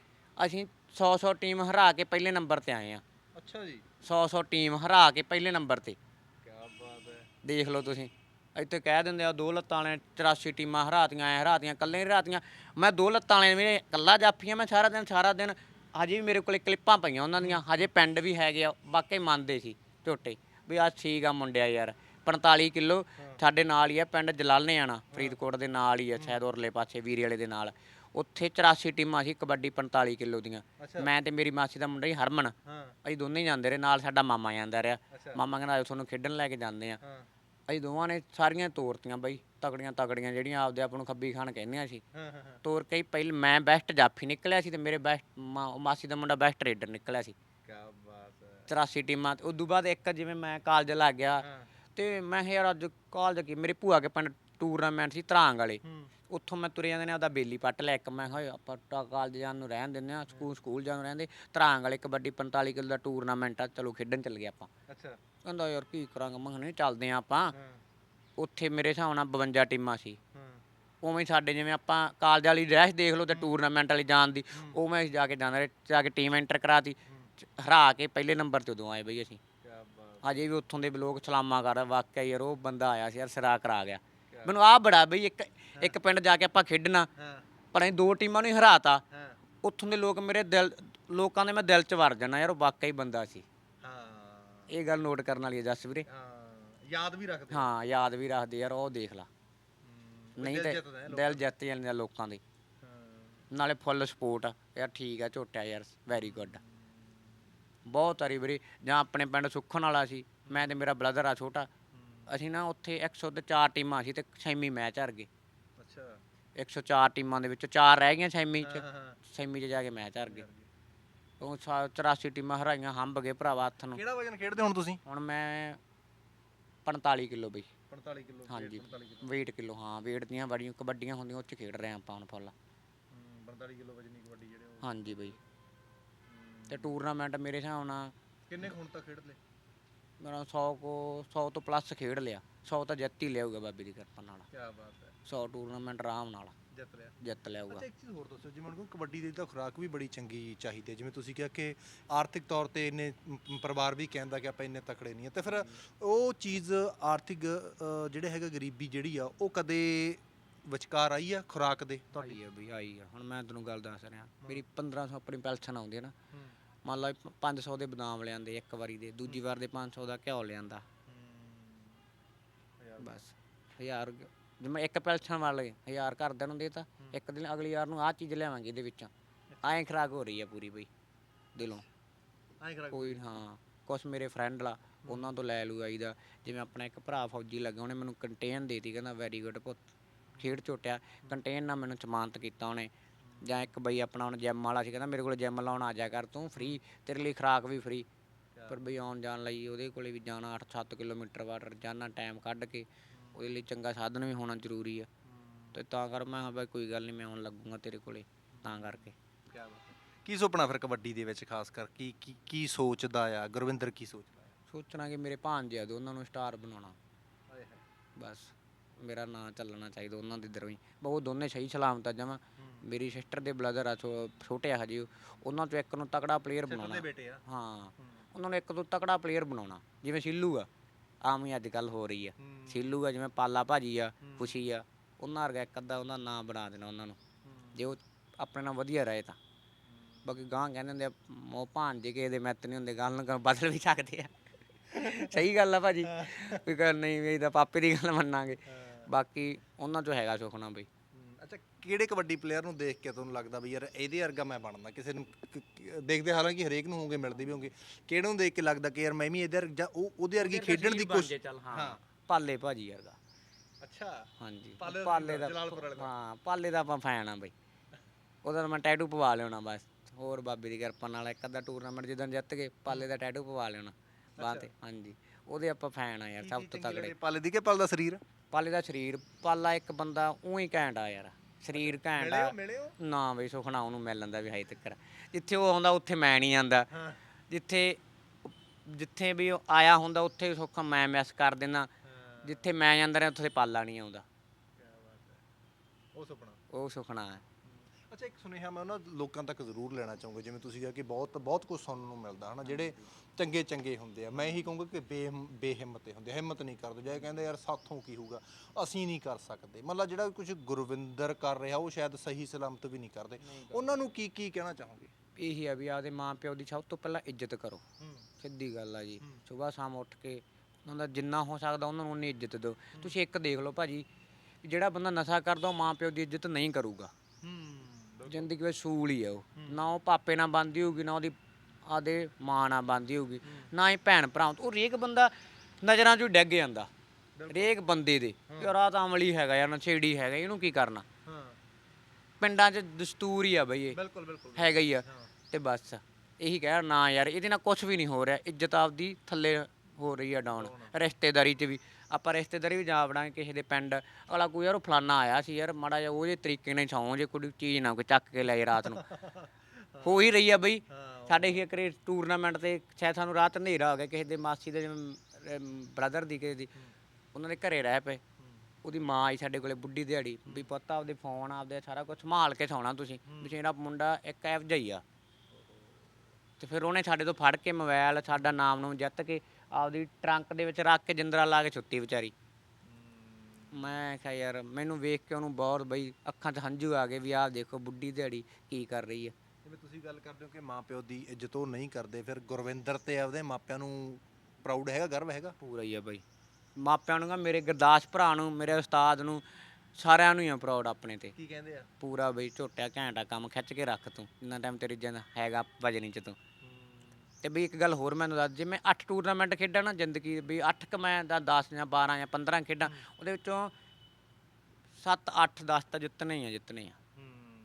ਅਸੀਂ 100 100 ਟੀਮ ਹਰਾ ਕੇ ਪਹਿਲੇ ਨੰਬਰ ਤੇ ਆਏ ਆ। ਅੱਛਾ ਜੀ। 100 100 ਟੀਮ ਹਰਾ ਕੇ ਪਹਿਲੇ ਨੰਬਰ ਤੇ। ਕੀ ਬਾਤ ਹੈ ਦੇਖ ਲਓ ਤੁਸੀਂ। ਇੱਥੇ ਕਹਿ ਦਿੰਦੇ ਆ ਦੋ ਲੱਤਾਂ ਵਾਲੇ 84 ਟੀਮਾਂ ਹਰਾਤੀਆਂ ਐ ਹਰਾਤੀਆਂ ਕੱਲੇ ਹੀ ਹਰਾਤੀਆਂ। ਮੈਂ ਦੋ ਲੱਤਾਂ ਵਾਲੇ ਮੇਰੇ ਕੱਲਾ ਜਾਫੀਆਂ ਮੈਂ ਸਾਰਾ ਦਿਨ ਸਾਰਾ ਦਿਨ। ਹਜੇ ਵੀ ਮੇਰੇ ਕੋਲੇ ਕਲਿੱਪਾਂ ਪਈਆਂ ਉਹਨਾਂ ਦੀਆਂ। ਹਜੇ ਪਿੰਡ ਵੀ ਹੈਗੇ ਆ ਵਾਕਈ ਮੰਨਦੇ ਸੀ ਝੋਟੇ। ਵੀ ਆ ਠੀਕ ਆ ਮੁੰਡਿਆ ਯਾਰ। 45 ਕਿਲੋ। ਸਾਡੇ ਨਾਲ ਹੀ ਆ ਪਿੰਡ ਜਲਾਲਨੇ ਆਣਾ ਫਰੀਦਕੋਟ ਦੇ ਨਾਲ ਹੀ ਆ ਸ਼ਾਇਦ ਉਰਲੇ ਪਾਸੇ ਵੀਰੇ ਵਾਲੇ ਦੇ ਨਾਲ। ਉੱਥੇ 84 ਟੀਮਾਂ ਸੀ ਕਬੱਡੀ 45 ਕਿਲੋ ਦੀਆਂ। ਮੈਂ ਤੇ ਮੇਰੀ ਮਾਸੀ ਦਾ ਮੁੰਡਾ ਹੀ ਹਰਮਨ। ਅਸੀਂ ਦੋਨੇ ਹੀ ਜਾਂਦੇ ਰਹੇ ਨਾਲ ਸਾਡਾ ਮਾਮਾ ਜਾਂਦਾ ਰਿਹਾ। ਮਾਮਾ ਕਹਿੰਦਾ ਆਜੋ ਤੁਹਾਨੂੰ ਖੇਡਣ ਲੈ ਕੇ ਜਾਂਦੇ ਆ। ਅਸੀਂ ਦੋਵਾਂ ਨੇ ਸਾਰੀਆਂ ਤੋਰਤੀਆਂ ਬਾਈ ਤਕੜੀਆਂ ਤਕੜੀਆਂ ਜਿਹੜੀਆਂ ਆਪਦੇ ਆਪ ਨੂੰ ਖੱਬੀ ਖਾਨ ਕਹਿੰਦੀਆਂ ਸੀ। ਤੋਰ ਕੇ ਪਹਿਲ ਮੈਂ ਬੈਸਟ ਜਾਫੀ ਨਿਕਲਿਆ ਸੀ ਤੇ ਮੇਰੇ ਬੈਸਟ ਮਾਸੀ ਦਾ ਮੁੰਡਾ ਬੈਸਟ ਰੇਡਰ ਨਿਕਲਿਆ ਸੀ। ਕੀ ਬਾਤ ਹੈ। 84 ਟੀਮਾਂ ਤੇ ਉਦੋਂ ਬਾਅਦ ਇੱਕ ਜਿਵੇਂ ਮੈਂ ਕਾਲਜ ਲੱਗ ਗਿਆ ਤੇ ਮੈਂ ਕਿਹਾ ਯਾਰ ਅੱਜ ਕਾਲਜ ਕੀ ਮੇਰੇ ਭੂਆ ਕੇ ਪਿੰਡ ਟੂਰਨਾਮੈਂਟ ਸੀ ਧਰਾਂਗ ਵਾਲੇ। ਉੱਥੋਂ ਮੈਂ ਤੁਰੇ ਜਾਂਦੇ ਨੇ ਆਪਦਾ ਬੇਲੀ ਪੱਟ ਲੈ ਇੱਕ ਮੈਂ ਕਿਹਾ ਆਪਾਂ ਟਾ ਕਾਲਜ ਜਾਣ ਨੂੰ ਰਹਿਣ ਦਿੰਦੇ ਆ ਸਕੂਲ ਸਕੂਲ ਜਾਣ ਨੂੰ ਰਹਿੰਦੇ ਧਰਾਂਗ ਵਾਲੇ ਕਬੱਡੀ 45 ਕਿਲੋ ਦਾ ਟੂਰਨਾਮੈਂਟ ਆ ਚਲੋ ਖੇਡਣ ਚੱਲ ਗਏ ਆਪਾਂ। ਅੱਛਾ। ਕਹਿੰਦਾ ਯਾਰ ਕੀ ਕਰਾਂਗੇ? ਮੈਂ ਕਿਹਾ ਨਹੀਂ ਚੱਲਦੇ ਆ ਆਪਾਂ। ਉੱਥੇ ਮੇਰੇ ਹਿਸਾਬ ਨਾਲ 52 ਟੀਮਾਂ ਸੀ। ਉਵੇਂ ਹੀ ਸਾਡੇ ਜਿਵੇਂ ਆਪਾਂ ਕਾਲਜ ਵਾਲੀ ਰੈਸ਼ ਦੇਖ ਲਓ ਤੇ ਟੂਰਨਾਮੈਂਟ ਵਾਲੀ ਜਾਣ ਦੀ ਉਵੇਂ ਅਸੀਂ ਜਾ ਕੇ ਜਾਂਦੇ ਰਹੇ ਜਾ ਕੇ ਟੀਮ ਐਂਟਰ ਕਰਾਤੀ। ਹਰਾ ਕੇ ਪਹਿਲੇ ਨੰਬਰ ਤੇ ਉਦੋਂ ਆਏ ਬਈ ਅਸੀਂ। ਅਜੇ ਵੀ ਉੱਥੋਂ ਦੇ ਲੋਕ ਸਲਾਮਾਂ ਕਰ ਵਾਕਿਆ ਯਾਰ ਉਹ ਬੰਦਾ ਆਇਆ ਸੀ ਯਾਰ ਸਿਰਾ ਕਰਾ ਗਿਆ। ਮੈਨੂੰ ਆਹ ਬੜਾ ਬਈ ਇੱਕ ਇੱਕ ਪਿੰਡ ਜਾ ਕੇ ਆਪਾਂ ਖੇਡਣਾ। ਪਰ ਅਸੀਂ ਦੋ ਟੀਮਾਂ ਨੂੰ ਹਰਾਤਾ। ਹਾਂ। ਉੱਥੋਂ ਦੇ ਲੋਕ ਮੇਰੇ ਦਿਲ ਲੋਕਾਂ ਦੇ ਮੈਂ ਦਿਲ 'ਚ ਵੜ ਜਾਣਾ ਯਾਰ ਉਹ ਵਾਕਿਆ ਹੀ ਬੰਦਾ ਸੀ। ਹਾਂ। ਇਹ ਗੱਲ ਨੋਟ ਕਰਨ ਵਾਲੀ ਹੈ ਜੱਸ ਵੀਰੇ। ਹਾਂ ਯਾਦ ਵੀ ਰੱਖਦੇ ਹਾਂ ਯਾਦ ਵੀ ਰੱਖਦੇ ਯਾਰ ਉਹ ਦੇਖ ਲਾ। ਨਹੀਂ ਦਿਲ ਤੇ। ਦਿਲ ਜਿੱਤ ਜਾਂਦੇ ਆ ਲੋਕਾਂ ਦੇ। ਨਾਲੇ ਫੁੱਲ ਸਪੋਰਟ ਆ। ਯਾਰ ਠੀਕ ਆ ਝੋਟਿਆ ਯਾਰ ਵੈਰੀ ਗੁੱਡ ਬਹੁਤ ਹਰੀ ਬਰੀ ਜਾਂ ਆਪਣੇ ਪਿੰਡ ਸੁੱਖਣ ਵਾਲਾ ਸੀ ਮੈਂ ਤੇ ਮੇਰਾ ਬ੍ਰਦਰ ਆ ਛੋਟਾ ਅਸੀਂ ਨਾ ਉੱਥੇ 104 ਟੀਮਾਂ ਸੀ ਤੇ ਛੇਵੀਂ ਮੈਚ ਹਾਰ ਗਏ। ਅੱਛਾ। 104 ਟੀਮਾਂ ਦੇ ਵਿੱਚੋਂ ਚਾਰ ਰਹਿ ਗਈਆਂ ਛੇਵੀਂ ਚ ਛੇਵੀਂ ਚ ਜਾ ਕੇ ਮੈਚ ਹਾਰ ਗਏ। ਉਹ ਸਾ- 84 ਟੀਮਾਂ ਹਰਾਈਆਂ ਹੰਬ ਗਏ ਭਰਾਵਾ ਹੱਥ ਨੂੰ। ਕਿਹੜਾ ਵਜਨ ਖੇਡਦੇ ਹੁਣ ਤੁਸੀਂ? ਹੁਣ ਮੈਂ 45 ਕਿਲੋ ਬਈ। 45 ਕਿਲੋ ਹਾਂਜੀ 45 ਕਿਲੋ। weight ਕਿਲੋ ਹਾਂ weight ਦੀਆਂ ਬੜੀਆਂ ਕਬੱਡੀਆਂ ਹੁੰਦੀਆਂ ਉਹ ਚ ਖੇਡ ਰਹੇ ਆਪਾਂ ਹੁਣ ਫੁੱਲ। 45 ਕਿਲੋ ਵਜਨੀ ਕਬੱਡੀ ਜਿਹੜੇ ਉਹ ਹਾਂਜੀ ਬਈ। ਤੇ ਟੂਰਨਾਮੈਂਟ ਮੇਰੇ ਹਿਸਾਬ ਨਾਲ ਕਿੰਨੇ ਕੁ ਹੁਣ ਤੱਕ ਖੇਡ ਲਏ? ਮੇਰਾ 100 ਕੋ 100 ਤੋਂ ਪਲੱਸ ਖੇਡ ਲਿਆ। 100 ਤਾਂ ਜਿੱਤ ਹੀ ਲਿਆਊਗਾ ਬਾਬੇ ਦੀ ਕਿਰਪਾ ਨਾਲ। ਕੀ ਬਾਤ ਹੈ। 100 ਟੂਰਨਾਮੈਂਟ ਆਰਾਮ ਨਾਲ। ਜਿੱਤ ਲਿਆ। ਜਿੱਤ ਲਿਆਊਗਾ। ਅੱਛਾ ਇੱਕ ਚੀਜ਼ ਹੋਰ ਦੱਸੋ ਜਿਵੇਂ ਹੁਣ ਕਬੱਡੀ ਦੀ ਤਾਂ ਖੁਰਾਕ ਵੀ ਬੜੀ ਚੰਗੀ ਚਾਹੀਦੀ ਹੈ। ਜਿਵੇਂ ਤੁਸੀਂ ਕਿਹਾ ਕਿ ਆਰਥਿਕ ਤੌਰ ਤੇ ਇੰਨੇ ਮ, ਪਰਿਵਾਰ ਵੀ ਕਹਿੰਦਾ ਕਿ ਆਪਾਂ ਇੰਨੇ ਤਕੜੇ ਨਹੀਂ ਆ ਤੇ ਫਿਰ ਉਹ ਚੀਜ਼ ਆਰਥਿਕ ਅ, ਜਿਹੜੇ ਹੈਗਾ ਗਰੀਬੀ ਜਿਹੜੀ ਆ ਉਹ ਕਦੇ ਵਿਚਕਾਰ ਆਈ ਆ ਖੁਰਾਕ ਦੇ ਤੁਹਾਡੀ? ਆਈ ਆ ਬਈ ਆਈ ਆ। ਹੁਣ ਮੈਂ ਤੈਨੂੰ ਗੱਲ ਦੱਸ ਰਿਹਾ। ਮੇਰੀ 1500 ਆਪਣੀ ਪੈਨਸ਼ਨ ਆਉਂਦੀ ਹੈ ਨਾ। ਮੰਨ ਲਾ 500 ਦੇ ਬਦਾਮ ਲਿਆਂਦੇ ਇੱਕ ਵਾਰੀ ਦੇ ਦੂਜੀ ਵਾਰ ਦੇ 500 ਦਾ ਘਿਓ ਲਿਆਂਦਾ। ਬਸ ਹਜ਼ਾਰ ਗ- ਜਿਵੇਂ ਇੱਕ ਪੈਨਸ਼ਨ ਵਾਲੇ ਹਜ਼ਾਰ ਘਰਦਿਆਂ ਨੂੰ ਦੇਤਾ ਇੱਕ ਦਿਨ ਅਗਲੀ ਵਾਰ ਨੂੰ ਆਹ ਚੀਜ਼ ਲਿਆਵਾਂਗੇ ਇਹਦੇ ਵਿੱਚੋਂ। ਐਂ ਖਰਾਕ ਹੋ ਰਹੀ ਆ ਪੂਰੀ ਬਈ ਦਿਲੋਂ। ਐਂ ਖੁਰਾਕ ਕੋਈ ਹਾਂ ਕੁਛ ਮੇਰੇ ਫਰੈਂਡ ਲਾ ਉਹਨਾਂ ਤੋਂ ਲੈ ਲੂ ਆਈਦਾ ਜਿਵੇਂ ਆਪਣਾ ਇੱਕ ਭਰਾ ਫੌਜੀ ਲੱਗਾ ਉਹਨੇ ਮੈਨੂੰ ਕੰਟੇਨ ਦੇਤੀ ਕਹਿੰਦਾ ਵੈਰੀ ਗੁੱਡ ਪੁੱਤ ਖੇਡ ਝੋਟਿਆ ਕੰਟੇਨ ਨਾਲ ਮੈਨੂੰ ਜ਼ਮਾਨਤ ਕੀਤਾ ਉਹਨੇ। ਜਾਂ ਇੱਕ ਬਈ ਆਪਣਾ ਹੁਣ ਜਿਮ ਵਾਲਾ ਸੀ ਕਹਿੰਦਾ ਮੇਰੇ ਕੋਲ ਜਿਮ ਲਾਉਣ ਆ ਜਾ ਕਰ ਤੂੰ ਫ੍ਰੀ ਤੇਰੇ ਲਈ ਖੁਰਾਕ ਵੀ ਫ੍ਰੀ ਪਰ ਬਈ ਆਉਣ ਜਾਣ ਲਈ ਉਹਦੇ ਕੋਲੇ ਵੀ ਜਾਣਾ 8-7 ਕਿਲੋਮੀਟਰ ਬਾਅਦ ਰੋਜ਼ਾਨਾ ਟਾਈਮ ਕੱਢ ਕੇ ਉਹਦੇ ਲਈ ਚੰਗਾ ਸਾਧਨ ਵੀ ਹੋਣਾ ਜ਼ਰੂਰੀ ਆ। ਤੇ ਤਾਂ ਕਰ ਮੈਂ ਹਾਂ ਬਈ ਕੋਈ ਗੱਲ ਨਹੀਂ ਮੈਂ ਆਉਣ ਲੱਗੂਗਾ ਤੇਰੇ ਕੋਲੇ ਤਾਂ ਕਰਕੇ। ਕੀ ਸੁਪਨਾ ਫਿਰ ਕਬੱਡੀ ਦੇ ਵਿੱਚ ਖਾਸ ਕਰ? ਕੀ ਕੀ ਕੀ ਸੋਚਦਾ ਆ? ਗੁਰਵਿੰਦਰ ਕੀ ਸੋਚਦਾ ਸੋਚਣਾ ਕਿ ਮੇਰੇ ਭਾਂਜੇ ਆ ਦੋਨਾਂ ਨੂੰ ਸਟਾਰ ਬਣਾਉਣਾ। ਹਾਏ। ਬਸ। ਮੇਰਾ ਨਾਂ ਚੱਲਣਾ ਚਾਹੀਦਾ ਉਹਨਾਂ ਦੇ ਦਰੋਂ ਹੀ। ਬਹੁਤ ਦੋਨੇ ਸਹੀ ਸਲਾਮਤ ਆ ਜਮਾਂ। ਮੇਰੀ ਸਿਸਟਰ ਦੇ ਬ੍ਰਦਰ ਆ ਛੋ- ਛੋਟੇ ਆ ਹਜੇ ਉਹ। ਉਹਨਾਂ ਚੋਂ ਇੱਕ ਨੂੰ ਤਕੜਾ ਪਲੇਅਰ ਬਣਾਉਣਾ। ਬੇਟੇ ਆ? ਹਾਂ। ਉਹਨਾਂ ਨੂੰ ਇੱਕ ਤੋਂ ਤਕੜਾ ਪਲੇਅਰ ਬਣਾਉਣਾ। ਜਿਵੇਂ ਸਿੱਲੂ ਆ ਆਮ ਹੀ ਅੱਜ ਕੱਲ ਹੋ ਰਹੀ ਆ। ਸਿੱਲੂ ਆ ਜਿਵੇਂ ਪਾਲਾ ਭਾਜੀ ਆ ਖੁਸ਼ੀ ਆ। ਉਹਨਾਂ ਵਰਗਾ ਇੱਕ ਅੱਧਾ ਉਹਨਾਂ ਨਾਂ ਬਣਾ ਦੇਣਾ ਉਹਨਾਂ ਨੂੰ। ਜੇ ਉਹ ਆਪਣੇ ਨਾਲ ਵਧੀਆ ਰਹੇ ਤਾਂ। ਬਾਕੀ ਗਾਂ ਕਹਿੰਦੇ ਹੁੰਦੇ ਆ ਮੋ ਭਾਂਜੇ ਕਿਸੇ ਦੇ ਮਿੱਤ ਨਹੀਂ ਹੁੰਦੇ ਗੱਲ ਨੂੰ ਬਦਲ ਵੀ ਸਕਦੇ ਆ। ਸਹੀ ਗੱਲ ਆ ਭਾਜੀ। ਕੋਈ ਗੱਲ ਨਹੀਂ ਵੀ ਇਹਦਾ ਪਾਪੇ ਦੀ ਗੱਲ ਮੰਨਾਂਗੇ। ਬਾਕੀ ਉਹਨਾਂ ਚੋਂ ਹੈਗਾ ਸੁਖਣਾ ਬਈ। ਅੱਛਾ ਕਿਹੜੇ ਕਬੱਡੀ ਪਲੇਅਰ ਨੂੰ ਦੇਖ ਕੇ ਤੁਹਾਨੂੰ ਲੱਗਦਾ ਵੀ ਯਾਰ ਇਹਦੇ ਵਰਗਾ ਮੈਂ ਬਣਨਾ? ਕਿਸੇ ਨੂੰ ਕ- ਕ- ਦੇਖਦੇ ਹਾਲਾਂਕਿ ਹਰੇਕ ਨੂੰ ਹੋਗੇ ਮਿਲਦੇ ਵੀ ਹੋਗੇ ਕਿਹੜੇ ਨੂੰ ਦੇਖ ਕੇ ਲੱਗਦਾ ਕਿ ਯਾਰ ਮੈਂ ਵੀ ਇਹਦੇ ਵਰਗਾ- ਜਾਂ ਉਹ ਉਹਦੇ ਵਰਗੀ ਖੇਡਣ ਦੀ ਕੋਸ਼ਿਸ਼ ਚੱਲ ਹਾਂ। ਪਾਲੇ ਭਾਜੀ ਵਰਗਾ। ਅੱਛਾ। ਹਾਂਜੀ। ਪਾਲੇ ਦਾ ਪਾਲੇ ਦਾ ਜਲਾਲਪੁਰ ਵਾਲੇ ਦਾ। ਹਾਂ ਪਾਲੇ ਦਾ ਆਪਾਂ ਫੈਨ ਆ ਬਈ। ਉਹਦਾ ਤਾਂ ਮੈਂ ਟੈਟੂ ਪਵਾ ਲਿਆਉਣਾ ਬਸ। ਹੋਰ ਬਾਬੇ ਦੀ ਕਿਰਪਾ ਨਾਲ ਇੱਕ ਅੱਧਾ ਟੂਰਨਾਮੈਂਟ ਜਦੋਂ ਜਿੱਤ ਗਏ ਪਾਲੇ ਦਾ ਟੈਟੂ ਪਵਾ ਲਿਆਉਣਾ। ਬਾਹ ਤੇ ਹਾਂਜੀ। ਉਹਦੇ ਆਪਾਂ ਫੈਨ ਆ ਯਾਰ ਸਭ ਤੋਂ ਤਗੜੇ ਪਾਲੇ ਦੀ ਕੇ ਪਾਲ ਦਾ ਸਰੀਰ? ਪਾਲੇ ਦਾ ਸਰੀਰ ਪਾਲਾ ਇੱਕ ਬੰਦਾ ਉਹੀ ਘੈਂਟ ਆ ਯਾਰ। ਸਰੀਰ ਘੈਂਟ ਆ। ਨਾ ਬਈ ਸੁਖਣਾ ਉਹਨੂੰ ਮਿਲ ਲੈਂਦਾ ਵੀ ਹਾਈ ਤੱਕ ਜਿੱਥੇ ਉਹ ਆਉਂਦਾ ਉੱਥੇ ਮੈਂ ਨਹੀਂ ਆਂਦਾ ਜਿੱਥੇ ਜਿੱਥੇ ਵੀ ਉਹ ਆਇਆ ਹੁੰਦਾ ਉੱਥੇ ਸੁੱਖ ਮੈਂ ਮਿਸ ਕਰ ਦਿੰਦਾ ਜਿੱਥੇ ਮੈਂ ਜਾਂਦਾ ਰਿਹਾ ਉੱਥੇ ਪਾਲਾ ਨਹੀਂ ਆਉਂਦਾ। ਉਹ ਸੁਪਨਾ ਉਹ ਸੁਖਣਾ ਹੈ। ਅੱਛਾ ਇੱਕ ਸੁਨੇਹਾ ਮੈਂ ਉਹਨਾਂ ਲੋਕਾਂ ਤੱਕ ਜ਼ਰੂਰ ਲੈਣਾ ਚਾਹੂੰਗਾ ਜਿਵੇਂ ਤੁਸੀਂ ਕਿਹਾ ਕਿ ਬਹੁਤ ਬਹੁਤ ਕੁਝ ਸੁਣਨ ਨੂੰ ਮਿਲਦਾ ਹਨਾ ਜਿਹੜੇ ਚੰਗੇ ਚੰਗੇ ਹੁੰਦੇ ਆ। ਮੈਂ ਇਹੀ ਕਹੂੰਗਾ ਕਿ ਬੇਹਿੰਮ- ਬੇਹਿੰਮਤੇ ਹੁੰਦੇ ਆ, ਹਿੰਮਤ ਨਹੀਂ ਕਰਦੇ ਜੇ ਕਹਿੰਦੇ ਯਾਰ ਸਾਥੋਂ ਕੀ ਹੋਊਗਾ? ਅਸੀਂ ਨਹੀਂ ਕਰ ਸਕਦੇ। ਮਤਲਬ ਜਿਹੜਾ ਕੁਝ ਗੁਰਵਿੰਦਰ ਕਰ ਰਿਹਾ ਉਹ ਸ਼ਾਇਦ ਸਹੀ ਸਲਾਮਤ ਵੀ ਨਹੀਂ ਕਰਦੇ। ਉਹਨਾਂ ਨੂੰ ਕੀ ਕੀ ਕਹਿਣਾ ਚਾਹੋਗੇ? ਇਹੀ ਆ ਵੀ ਆਪਦੇ ਮਾਂ ਪਿਓ ਦੀ ਸਭ ਤੋਂ ਪਹਿਲਾਂ ਇੱਜ਼ਤ ਕਰੋ। ਸਿੱਧੀ ਗੱਲ ਆ ਜੀ। ਸਵੇਰ ਸ਼ਾਮ ਉੱਠ ਕੇ ਉਹਨਾਂ ਦਾ ਜਿੰਨਾ ਹੋ ਸਕਦਾ ਉਹਨਾਂ ਨੂੰ ਉਨੀ ਇੱਜ਼ਤ ਦਿਓ। ਤੁਸੀਂ ਇੱਕ ਦੇਖ ਲਓ ਭਾਜੀ ਵੀ ਜਿਹੜਾ ਬੰਦਾ ਨਸ਼ਾ ਕਰਦਾ ਉਹ ਮਾਂ ਪਿਓ ਦੀ ਇੱਜ਼ਤ ਨਹੀਂ ਕਰੂਗਾ। ਜ਼ਿੰਦਗੀ ਵਿੱਚ ਸੂਲ ਹੀ ਆ ਉਹ। ਨਾ ਉਹ ਪਾਪੇ ਨਾਲ ਬੰਦੀ ਹੋਊਗੀ ਨਾ ਉਹਦੀ ਆਦੇ ਮਾਂ ਨਾਲ ਬੰਦੀ ਹੋਊਗੀ ਨਾ ਹੀ ਭੈਣ ਭਰਾ ਉਹ ਰੇਕ ਬੰਦਾ ਨਜ਼ਰਾਂ 'ਚੋਂ ਡਿੱਗ ਜਾਂਦਾ। ਰੇਕ ਬੰਦੇ ਦੇ। ਯਾਰ ਆਹ ਤਾਂ ਅਮਲੀ ਹੈਗਾ ਯਾਰ ਨਛੇੜੀ ਹੈਗਾ ਇਹਨੂੰ ਕੀ ਕਰਨਾ? ਹਾਂ। ਪਿੰਡਾਂ 'ਚ ਦਸਤੂਰ ਹੀ ਆ ਬਈ ਇਹ। ਬਿਲਕੁਲ ਬਿਲਕੁਲ। ਹੈਗਾ ਹੀ ਆ। ਤੇ ਬਸ ਇਹੀ ਕਹਿ ਨਾ ਯਾਰ ਇਹਦੇ ਨਾਲ ਕੁਝ ਵੀ ਨਹੀਂ ਹੋ ਰਿਹਾ। ਇੱਜ਼ਤ ਆਪਦੀ ਥੱਲੇ ਹੋ ਰਹੀ ਆ ਡਾਊਨ ਰਿਸ਼ਤੇਦਾਰੀ 'ਚ ਵੀ। ਆਪਾਂ ਰਿਸ਼ਤੇਦਾਰੀ ਵੀ ਜਾ ਵੜਾਂਗੇ ਕਿਸੇ ਦੇ ਪਿੰਡ। ਅਗਲਾ ਕੋਈ ਯਾਰ ਉਹ ਫਲਾਨਾ ਆਇਆ ਸੀ ਯਾਰ ਮਾੜਾ ਜਿਹਾ ਉਹਦੇ ਤਰੀਕੇ ਨਾਲ ਸੌਂ ਜੇ ਕੋਈ ਚੀਜ਼ ਨਾ ਕੋਈ ਚੱਕ ਕੇ ਲੈ ਜੇ ਰਾਤ ਨੂੰ। ਹੋ ਹੀ ਰਹੀ ਆ ਬਈ। ਸਾਡੇ ਹੀ ਕਰੇ ਟੂਰਨਾਮੈਂਟ ਤੇ ਸ਼ਾਇਦ ਸਾਨੂੰ ਰਾਤ ਹਨੇਰਾ ਹੋ ਗਿਆ ਕਿਸੇ ਦੇ ਮਾਸੀ ਦੇ ਬ੍ਰਦਰ ਦੀ ਕਿਸੇ ਦੀ। ਉਹਨਾਂ ਦੇ ਘਰੇ ਰਹਿ ਪਏ। ਉਹਦੀ ਮਾਂ ਆਈ ਸਾਡੇ ਕੋਲੇ ਬੁੱਢੀ ਦਿਹਾੜੀ ਵੀ ਪੁੱਤ ਆਪਦੇ ਫੋਨ ਆਪਦੇ ਸਾਰਾ ਕੁਝ ਸੰਭਾਲ ਕੇ ਸੌਣਾ ਤੁਸੀਂ। ਵੀ ਜਿਹੜਾ ਮੁੰਡਾ ਇੱਕ ਐਫ ਜਾਈ ਆ। ਤੇ ਫਿਰ ਉਹਨੇ ਸਾਡੇ ਤੋਂ ਫੜ ਕੇ ਮੋਬਾਈਲ ਸਾਡਾ ਨਾਮ ਨੂੰ ਜਿੱਤ ਕੇ ਆਪਦੀ ਟਰੰਕ ਦੇ ਵਿੱਚ ਰੱਖ ਕੇ ਜਿੰਦਰਾ ਲਾ ਕੇ ਸੁੱਤੀ ਵਿਚਾਰੀ। ਮੈਂ ਕਿਹਾ ਯਾਰ ਮੈਨੂੰ ਵੇਖ ਕੇ ਉਹਨੂੰ ਬਹੁਤ ਬਈ ਅੱਖਾਂ 'ਚ ਹੰਝੂ ਆ ਗਏ ਵੀ ਆਹ ਦੇਖੋ ਬੁੱਢੀ ਦਿਹਾੜੀ ਕੀ ਕਰ ਰਹੀ ਹੈ। ਜਿਵੇਂ ਤੁਸੀਂ ਗੱਲ ਕਰਦੇ ਹੋ ਕਿ ਮਾਪਿਓ ਦੀ ਇੱਜ਼ਤ ਉਹ ਨਹੀਂ ਕਰਦੇ ਫਿਰ ਗੁਰਵਿੰਦਰ ਤੇ ਆਪਦੇ ਮਾਪਿਆਂ ਨੂੰ ਪ੍ਰਾਊਡ ਹੈਗਾ ਗਰਵ ਹੈਗਾ? ਪੂਰਾ ਹੀ ਆ ਬਈ। ਮਾਪਿਆਂ ਨੂੰ ਕਹਾਂ ਮੇਰੇ ਗੁਰਦਾਸ ਭਰਾ ਨੂੰ ਮੇਰੇ ਉਸਤਾਦ ਨੂੰ ਸਾਰਿਆਂ ਨੂੰ ਹੀ ਆ ਪ੍ਰਾਊਡ ਆਪਣੇ ਤੇ। ਕੀ ਕਹਿੰਦੇ ਆ? ਪੂਰਾ ਬਈ ਝੋਟਿਆ ਘੈਂਟਾ ਕੰਮ ਖਿੱਚ ਕੇ ਰੱਖ ਤੂੰ। ਜਿੰਨਾ ਟਾਈਮ ਤੇਰੀ ਜਿੰਦ ਹੈਗਾ ਵਜਣੀ ਚ ਤੂੰ। ਤੇ ਬਈ ਇੱਕ ਗੱਲ ਹੋਰ ਮੈਨੂੰ ਦੱਸ, ਜੇ ਮੈਂ 8 ਟੂਰਨਾਮੈਂਟ ਖੇਡਾਂ ਨਾ, ਜ਼ਿੰਦਗੀ ਵੀ 8 ਕ ਮੈਂ ਦਾ 10 ਜਾਂ 12 ਜਾਂ 15 ਖੇਡਾਂ, ਉਹਦੇ ਵਿੱਚੋਂ 7 8 10 ਤਾਂ ਜਿੱਤਣੇ ਹੀ ਆ, ਜਿੱਤਣੇ ਆ।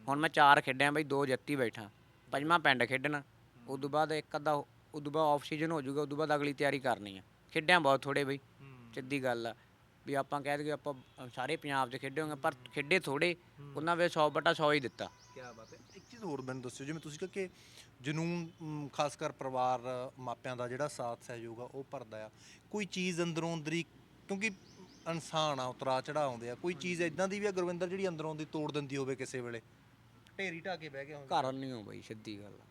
ਹੁਣ ਮੈਂ 4 ਖੇਡਿਆ ਬਈ ਦੋ ਜਿੱਤੀ ਬੈਠਾ। ਪੰਜਵਾਂ ਪਿੰਡ ਖੇਡਣਾ, ਉਦੋਂ ਬਾਅਦ ਇੱਕ ਅੱਧਾ ਉਦੋਂ ਬਾਅਦ ਆਫ ਸੀਜ਼ਨ ਹੋ ਜਾਊਗਾ, ਉਦੋਂ ਬਾਅਦ ਅਗਲੀ ਤਿਆਰੀ ਕਰਨੀ ਆ। ਖੇਡਿਆ ਬਹੁਤ ਥੋੜੇ ਬਈ, ਸਿੱਧੀ ਗੱਲ ਆ। ਵੀ ਆਪਾਂ ਕਹਿ ਦਈਏ ਆਪਾਂ ਸਾਰੇ ਪੰਜਾਬ 'ਚ ਖੇਡੇ ਹੋਗੇ ਪਰ ਖੇਡੇ ਥੋੜੇ ਉਹਨਾਂ ਵੇ 100 ਬਟਾ 100 ਹੀ ਦਿੱਤਾ। ਕੀ ਬਾਤ ਹੈ। ਇੱਕ ਚੀਜ਼ ਹੋਰ ਮੈਨੂੰ ਦੱਸਿਓ ਜਿਵੇਂ ਤੁਸੀਂ ਕਿਹਾ ਕਿ ਜਨੂਨ ਮ, ਖਾਸ ਕਰ ਪਰਿਵਾਰ ਮਾਪਿਆਂ ਦਾ ਜਿਹੜਾ ਸਾਥ ਸਹਿਯੋਗ ਆ ਉਹ ਭਰਦਾ ਆ। ਕੋਈ ਚੀਜ਼ ਅੰਦਰੋਂ ਅੰਦਰੀ ਕਿਉਂਕਿ ਇਨਸਾਨ ਆ ਉਤਰਾ ਚੜਾ ਆਉਂਦੇ ਆ ਕੋਈ ਚੀਜ਼ ਇਦਾਂ ਦੀ ਵੀ ਆ ਗੁਰਵਿੰਦਰ ਜਿਹੜੀ ਅੰਦਰੋਂ ਦੀ ਤੋੜ ਦਿੰਦੀ ਹੋਵੇ ਕਿਸੇ ਵੇਲੇ? ਢੇਰੀ ਢਾ ਕੇ ਬਹਿ ਗਿਆ ਹੋਵੇ ਘਰ ਨਹੀਂ ਹੋ ਬਈ ਸਿੱਧੀ ਗੱਲ ਆ।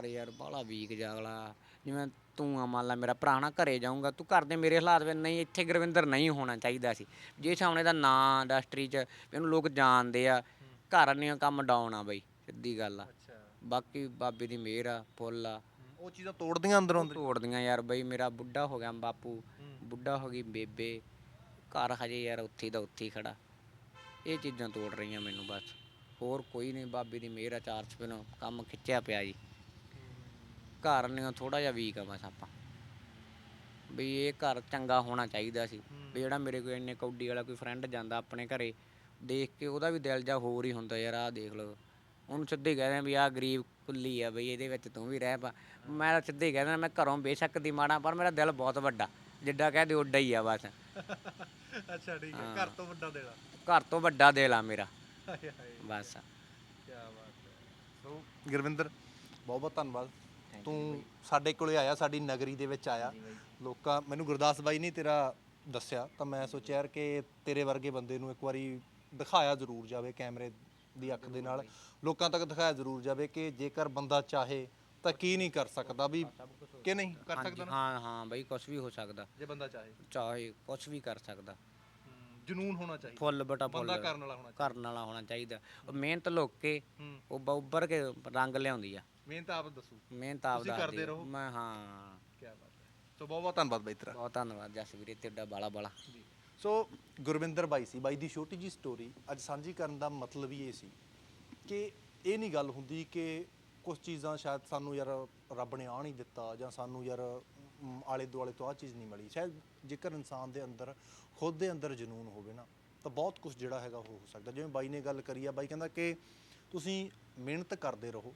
ਘਰ ਯਾਰ ਬਾਲਾ ਵੀਕ ਜਾਗਲਾ ਜਿਵੇਂ ਤੂੰ ਆ ਮੰਨ ਲਾ ਮੇਰਾ ਭਰਾ ਨਾ ਘਰੇ ਜਾਊਂਗਾ ਤੂੰ ਘਰ ਦੇ ਮੇਰੇ ਹਾਲਾਤ ਵਿੱਚ ਨਹੀਂ ਇੱਥੇ ਗੁਰਵਿੰਦਰ ਨਹੀਂ ਹੋਣਾ ਚਾਹੀਦਾ ਸੀ। ਜੇ ਸਾਹਮਣੇ ਦਾ ਨਾਂ ਇੰਡਸਟਰੀ 'ਚ ਵੀ ਇਹਨੂੰ ਲੋਕ ਜਾਣਦੇ ਆ ਘਰ ਨਹੀਂ ਕੰਮ ਡਾਊਨ ਆ ਬਈ ਸਿੱਧੀ ਗੱਲ ਆ। ਅੱਛਾ। ਬਾਕੀ ਬਾਬੇ ਦੀ ਮਿਹਰ ਆ ਫੁੱਲ ਆ। ਉਹ ਚੀਜ਼ਾਂ ਤੋੜਦੀਆਂ ਅੰਦਰੋਂ ਅੰਦਰ? ਤੋੜਦੀਆਂ ਯਾਰ ਬਈ ਮੇਰਾ ਬੁੱਢਾ ਹੋ ਗਿਆ ਬਾਪੂ ਬੁੱਢਾ ਹੋ ਗਈ ਬੇਬੇ। ਘਰ ਹਜੇ ਯਾਰ ਉੱਥੇ ਦਾ ਉੱਥੇ ਹੀ ਖੜਾ। ਇਹ ਚੀਜ਼ਾਂ ਤੋੜ ਰਹੀਆਂ ਮੈਨੂੰ ਬਸ। ਹੋਰ ਕੋਈ ਨਹੀਂ ਬਾਬੇ ਦੀ ਮਿਹਰ ਆ ਚਾਰ ਚਪਨੋਂ ਕੰਮ ਖਿੱਚਿਆ ਪਿਆ ਜੀ। ਘਰ ਨੇ ਥੋੜਾ ਜਿਹਾ ਵੀਕ ਆ ਬਸ ਆਪਾਂ। ਵੀ ਇਹ ਘਰ ਚੰਗਾ ਹੋਣਾ ਚਾਹੀਦਾ ਸੀ। ਵੀ ਜਿਹੜਾ ਮੇਰੇ ਕੋਈ ਇੰਨੇ ਕੌਡੀ ਵਾਲਾ ਕੋਈ ਫਰੈਂਡ ਜਾਂਦਾ ਆਪਣੇ ਘਰੇ ਦੇਖ ਕੇ ਉਹਦਾ ਵੀ ਦਿਲ ਜਾ ਹੋਰ ਹੀ ਹੁੰਦਾ ਯਾਰ ਆਹ ਦੇਖ ਲਓ। ਉਹਨੂੰ ਸਿੱਧੇ ਕਹਿ ਦਿਆਂ ਵੀ ਆਹ ਗਰੀਬ ਕੁੱਲੀ ਆ ਬਈ ਇਹਦੇ ਵਿੱਚ ਤੂੰ ਵੀ ਰਹਿ ਪਾ। ਮੈਂ ਤਾਂ ਸਿੱਧੇ ਕਹਿ ਦਿਆਂ ਮੈਂ ਘਰੋਂ ਬੇਸ਼ੱਕ ਦੀ ਮਾੜਾ ਪਰ ਮੇਰਾ ਦਿਲ ਬਹੁਤ ਵੱਡਾ। ਜਿੱਡਾ ਕਹਿ ਦੇ ਓਡਾ ਹੀ ਆ ਬਸ। ਅੱਛਾ ਠੀਕ ਹੈ। ਘਰ ਤੋਂ ਵੱਡਾ ਦੇਣਾ ਘਰ ਤੋਂ ਵੱਡਾ ਦਿਲ ਆ ਮੇਰਾ। ਹਾਏ ਹਾਏ। ਬਸ। ਕੀ ਬਾਤ ਹੈ। ਸੋ ਗੁਰਵਿੰਦਰ ਬਹੁਤ ਬਹੁਤ ਧੰਨਵਾਦ। ਤੂੰ ਸਾਡੇ ਕੋਲੇ ਆਇਆ ਸਾਡੀ ਨਗਰੀ ਦੇ ਵਿੱਚ ਆਇਆ। ਲੋਕਾਂ ਮੈਨੂੰ ਗੁਰਦਾਸ ਬਾਈ ਨੇ ਤੇਰਾ ਦੱਸਿਆ ਤਾਂ ਮੈਂ ਸੋਚਿਆ ਯਾਰ ਕਿ ਤੇਰੇ ਵਰਗੇ ਬੰਦੇ ਨੂੰ ਇੱਕ ਵਾਰੀ ਦਿਖਾਇਆ ਜ਼ਰੂਰ ਜਾਵੇ ਕੈਮਰੇ ਦੀ ਅੱਖ ਦੇ ਨਾਲ। ਲੋਕਾਂ ਤੱਕ ਦਿਖਾਇਆ ਜ਼ਰੂਰ ਜਾਵੇ ਕਿ ਜੇਕਰ ਬੰਦਾ ਚਾਹੇ ਤਾਂ ਕੀ ਨਹੀਂ ਕਰ ਸਕਦਾ ਵੀ ਕਿ ਨਹੀਂ ਕਰ ਸਕਦਾ ਨਾ? ਹਾਂ ਹਾਂ ਬਈ ਕੁਝ ਵੀ ਹੋ ਸਕਦਾ। ਜੇ ਬੰਦਾ ਚਾਹੇ। ਚਾਹੇ ਕੁਝ ਵੀ ਕਰ ਸਕਦਾ। ਜਨੂਨ ਹੋਣਾ ਚਾਹੀਦਾ। ਫੁੱਲ ਬਟਾ ਫੁੱਲ ਬੰਦਾ ਕਰਨ ਵਾਲਾ ਹੋਣਾ ਕਰਨ ਵਾਲਾ ਹੋਣਾ ਚਾਹੀਦਾ। ਉਹ ਮਿਹਨਤ ਲੁੱਕ ਕੇ ਹੂੰ। ਉਹ ਬ- ਉੱਭਰ ਕੇ ਰੰਗ ਲਿਆਉਂਦੀ ਆ। ਮਿਹਨਤ ਆਪ ਦੱਸੂ। ਮਿਹਨਤ ਆਪ ਤੁਸੀਂ ਕਰਦੇ। ਰਹੋ। ਮੈਂ ਹਾਂ। ਕੀ ਬਾਤ ਹੈ। ਸੋ ਬਹੁਤ ਬਹੁਤ ਧੰਨਵਾਦ ਬਾਈ ਤੇਰਾ। ਬਹੁਤ ਧੰਨਵਾਦ ਜਸ ਵੀਰੇ ਤੇਡਾ ਬਾਲਾ ਬਾਲਾ। ਜੀ। ਸੋ ਗੁਰਵਿੰਦਰ ਬਾਈ ਸੀ, ਬਾਈ ਦੀ ਛੋਟੀ ਜੀ ਸਟੋਰੀ ਅੱਜ ਸਾਂਝੀ ਕਰਨ ਦਾ ਮਤਲਬ ਹੀ ਇਹ ਸੀ ਕਿ ਇਹ ਨਹੀਂ ਗੱਲ ਹੁੰਦੀ ਕਿ ਕੁਝ ਚੀਜ਼ਾਂ ਸ਼ਾਇਦ ਸਾਨੂੰ ਯਾਰ ਰੱਬ ਨੇ ਆ ਨਹੀਂ ਦਿੱਤਾ ਜਾਂ ਸਾਨੂੰ ਯਾਰ ਆਲੇ ਦੁਆਲੇ ਤੋਂ ਆ ਚੀਜ਼ ਨਹੀਂ ਮਿਲੀ। ਸ਼ਾਇਦ ਜੇਕਰ ਇਨਸਾਨ ਦੇ ਅੰਦਰ, ਖੁਦ ਦੇ ਅੰਦਰ ਜਨੂਨ ਹੋਵੇ ਨਾ, ਤਾਂ ਬਹੁਤ ਕੁਝ ਜਿਹੜਾ ਹੈਗਾ ਉਹ ਹੋ ਸਕਦਾ। ਜਿਵੇਂ ਬਾਈ ਨੇ ਗੱਲ ਕਰੀ ਆ, ਬਾਈ ਕਹਿੰਦਾ ਕਿ ਤੁਸੀਂ ਮਿਹਨਤ ਕਰਦੇ ਰਹੋ,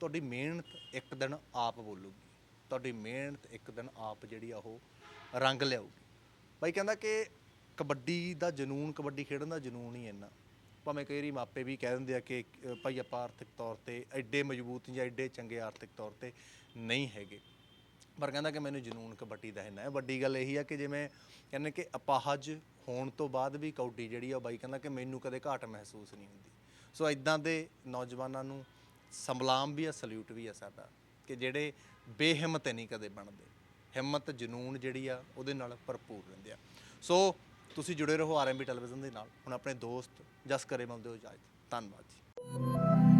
ਤੁਹਾਡੀ ਮਿਹਨਤ ਇੱਕ ਦਿਨ ਆਪ ਬੋਲੂਗੀ, ਤੁਹਾਡੀ ਮਿਹਨਤ ਇੱਕ ਦਿਨ ਆਪ ਜਿਹੜੀ ਆ ਉਹ ਰੰਗ ਲਿਆਊਗੀ। ਬਾਈ ਕਹਿੰਦਾ ਕਿ ਕਬੱਡੀ ਦਾ ਜਨੂਨ ਕਬੱਡੀ ਖੇਡਣ ਦਾ ਜਨੂਨ ਹੀ ਇੰਨਾ। ਭਾਵੇਂ ਕਈ ਵਾਰੀ ਮਾਪੇ ਵੀ ਕਹਿ ਦਿੰਦੇ ਆ ਕਿ ਅ, ਭਾਈ ਆਪਾਂ ਆਰਥਿਕ ਤੌਰ ਤੇ ਐਡੇ ਮਜ਼ਬੂਤ ਜਾਂ ਐਡੇ ਚੰਗੇ ਆਰਥਿਕ ਤੌਰ ਤੇ ਨਹੀਂ ਹੈਗੇ। ਪਰ ਕਹਿੰਦਾ ਕਿ ਮੈਨੂੰ ਜਨੂਨ ਕਬੱਡੀ ਦਾ ਇੰਨਾ ਹੈ। ਵੱਡੀ ਗੱਲ ਇਹੀ ਆ ਕਿ ਜਿਵੇਂ ਕਹਿੰਦੇ ਕਿ ਅਪਾਹਜ ਹੋਣ ਤੋਂ ਬਾਅਦ ਵੀ ਕੌਡੀ ਜਿਹੜੀ ਆ ਉਹ ਬਾਈ ਕਹਿੰਦਾ ਕਿ ਮੈਨੂੰ ਕਦੇ ਘਾਟ ਮਹਿਸੂਸ ਨਹੀਂ ਹੁੰਦੀ। ਸੋ ਇਦਾਂ ਦੇ ਨੌਜਵਾਨਾਂ ਨੂੰ ਸੰਬਲਾਮ ਵੀ ਆ ਸਲੂਟ ਵੀ ਆ ਸਾਡਾ ਕਿ ਜਿਹੜੇ ਬੇਹਿੰਮਤ ਨਹੀਂ ਕਦੇ ਬਣਦੇ। ਹਿੰਮਤ, ਜਨੂਨ ਜਿਹੜੀ ਆ, ਉਹਦੇ ਨਾਲ ਭਰਪੂਰ ਰਹਿੰਦੇ ਆ। ਸੋ ਤੁਸੀਂ ਜੁੜੇ ਰਹੋ ਆਰਐਮਬੀ ਟੈਲੀਵਿਜ਼ਨ ਦੇ ਨਾਲ। ਹੁਣ ਆਪਣੇ ਦੋਸਤ ਜਸ ਕਰੇ ਮੰਦੇ ਹੋ ਇਜਾਜ਼ਤ। ਧੰਨਵਾਦ ਜੀ।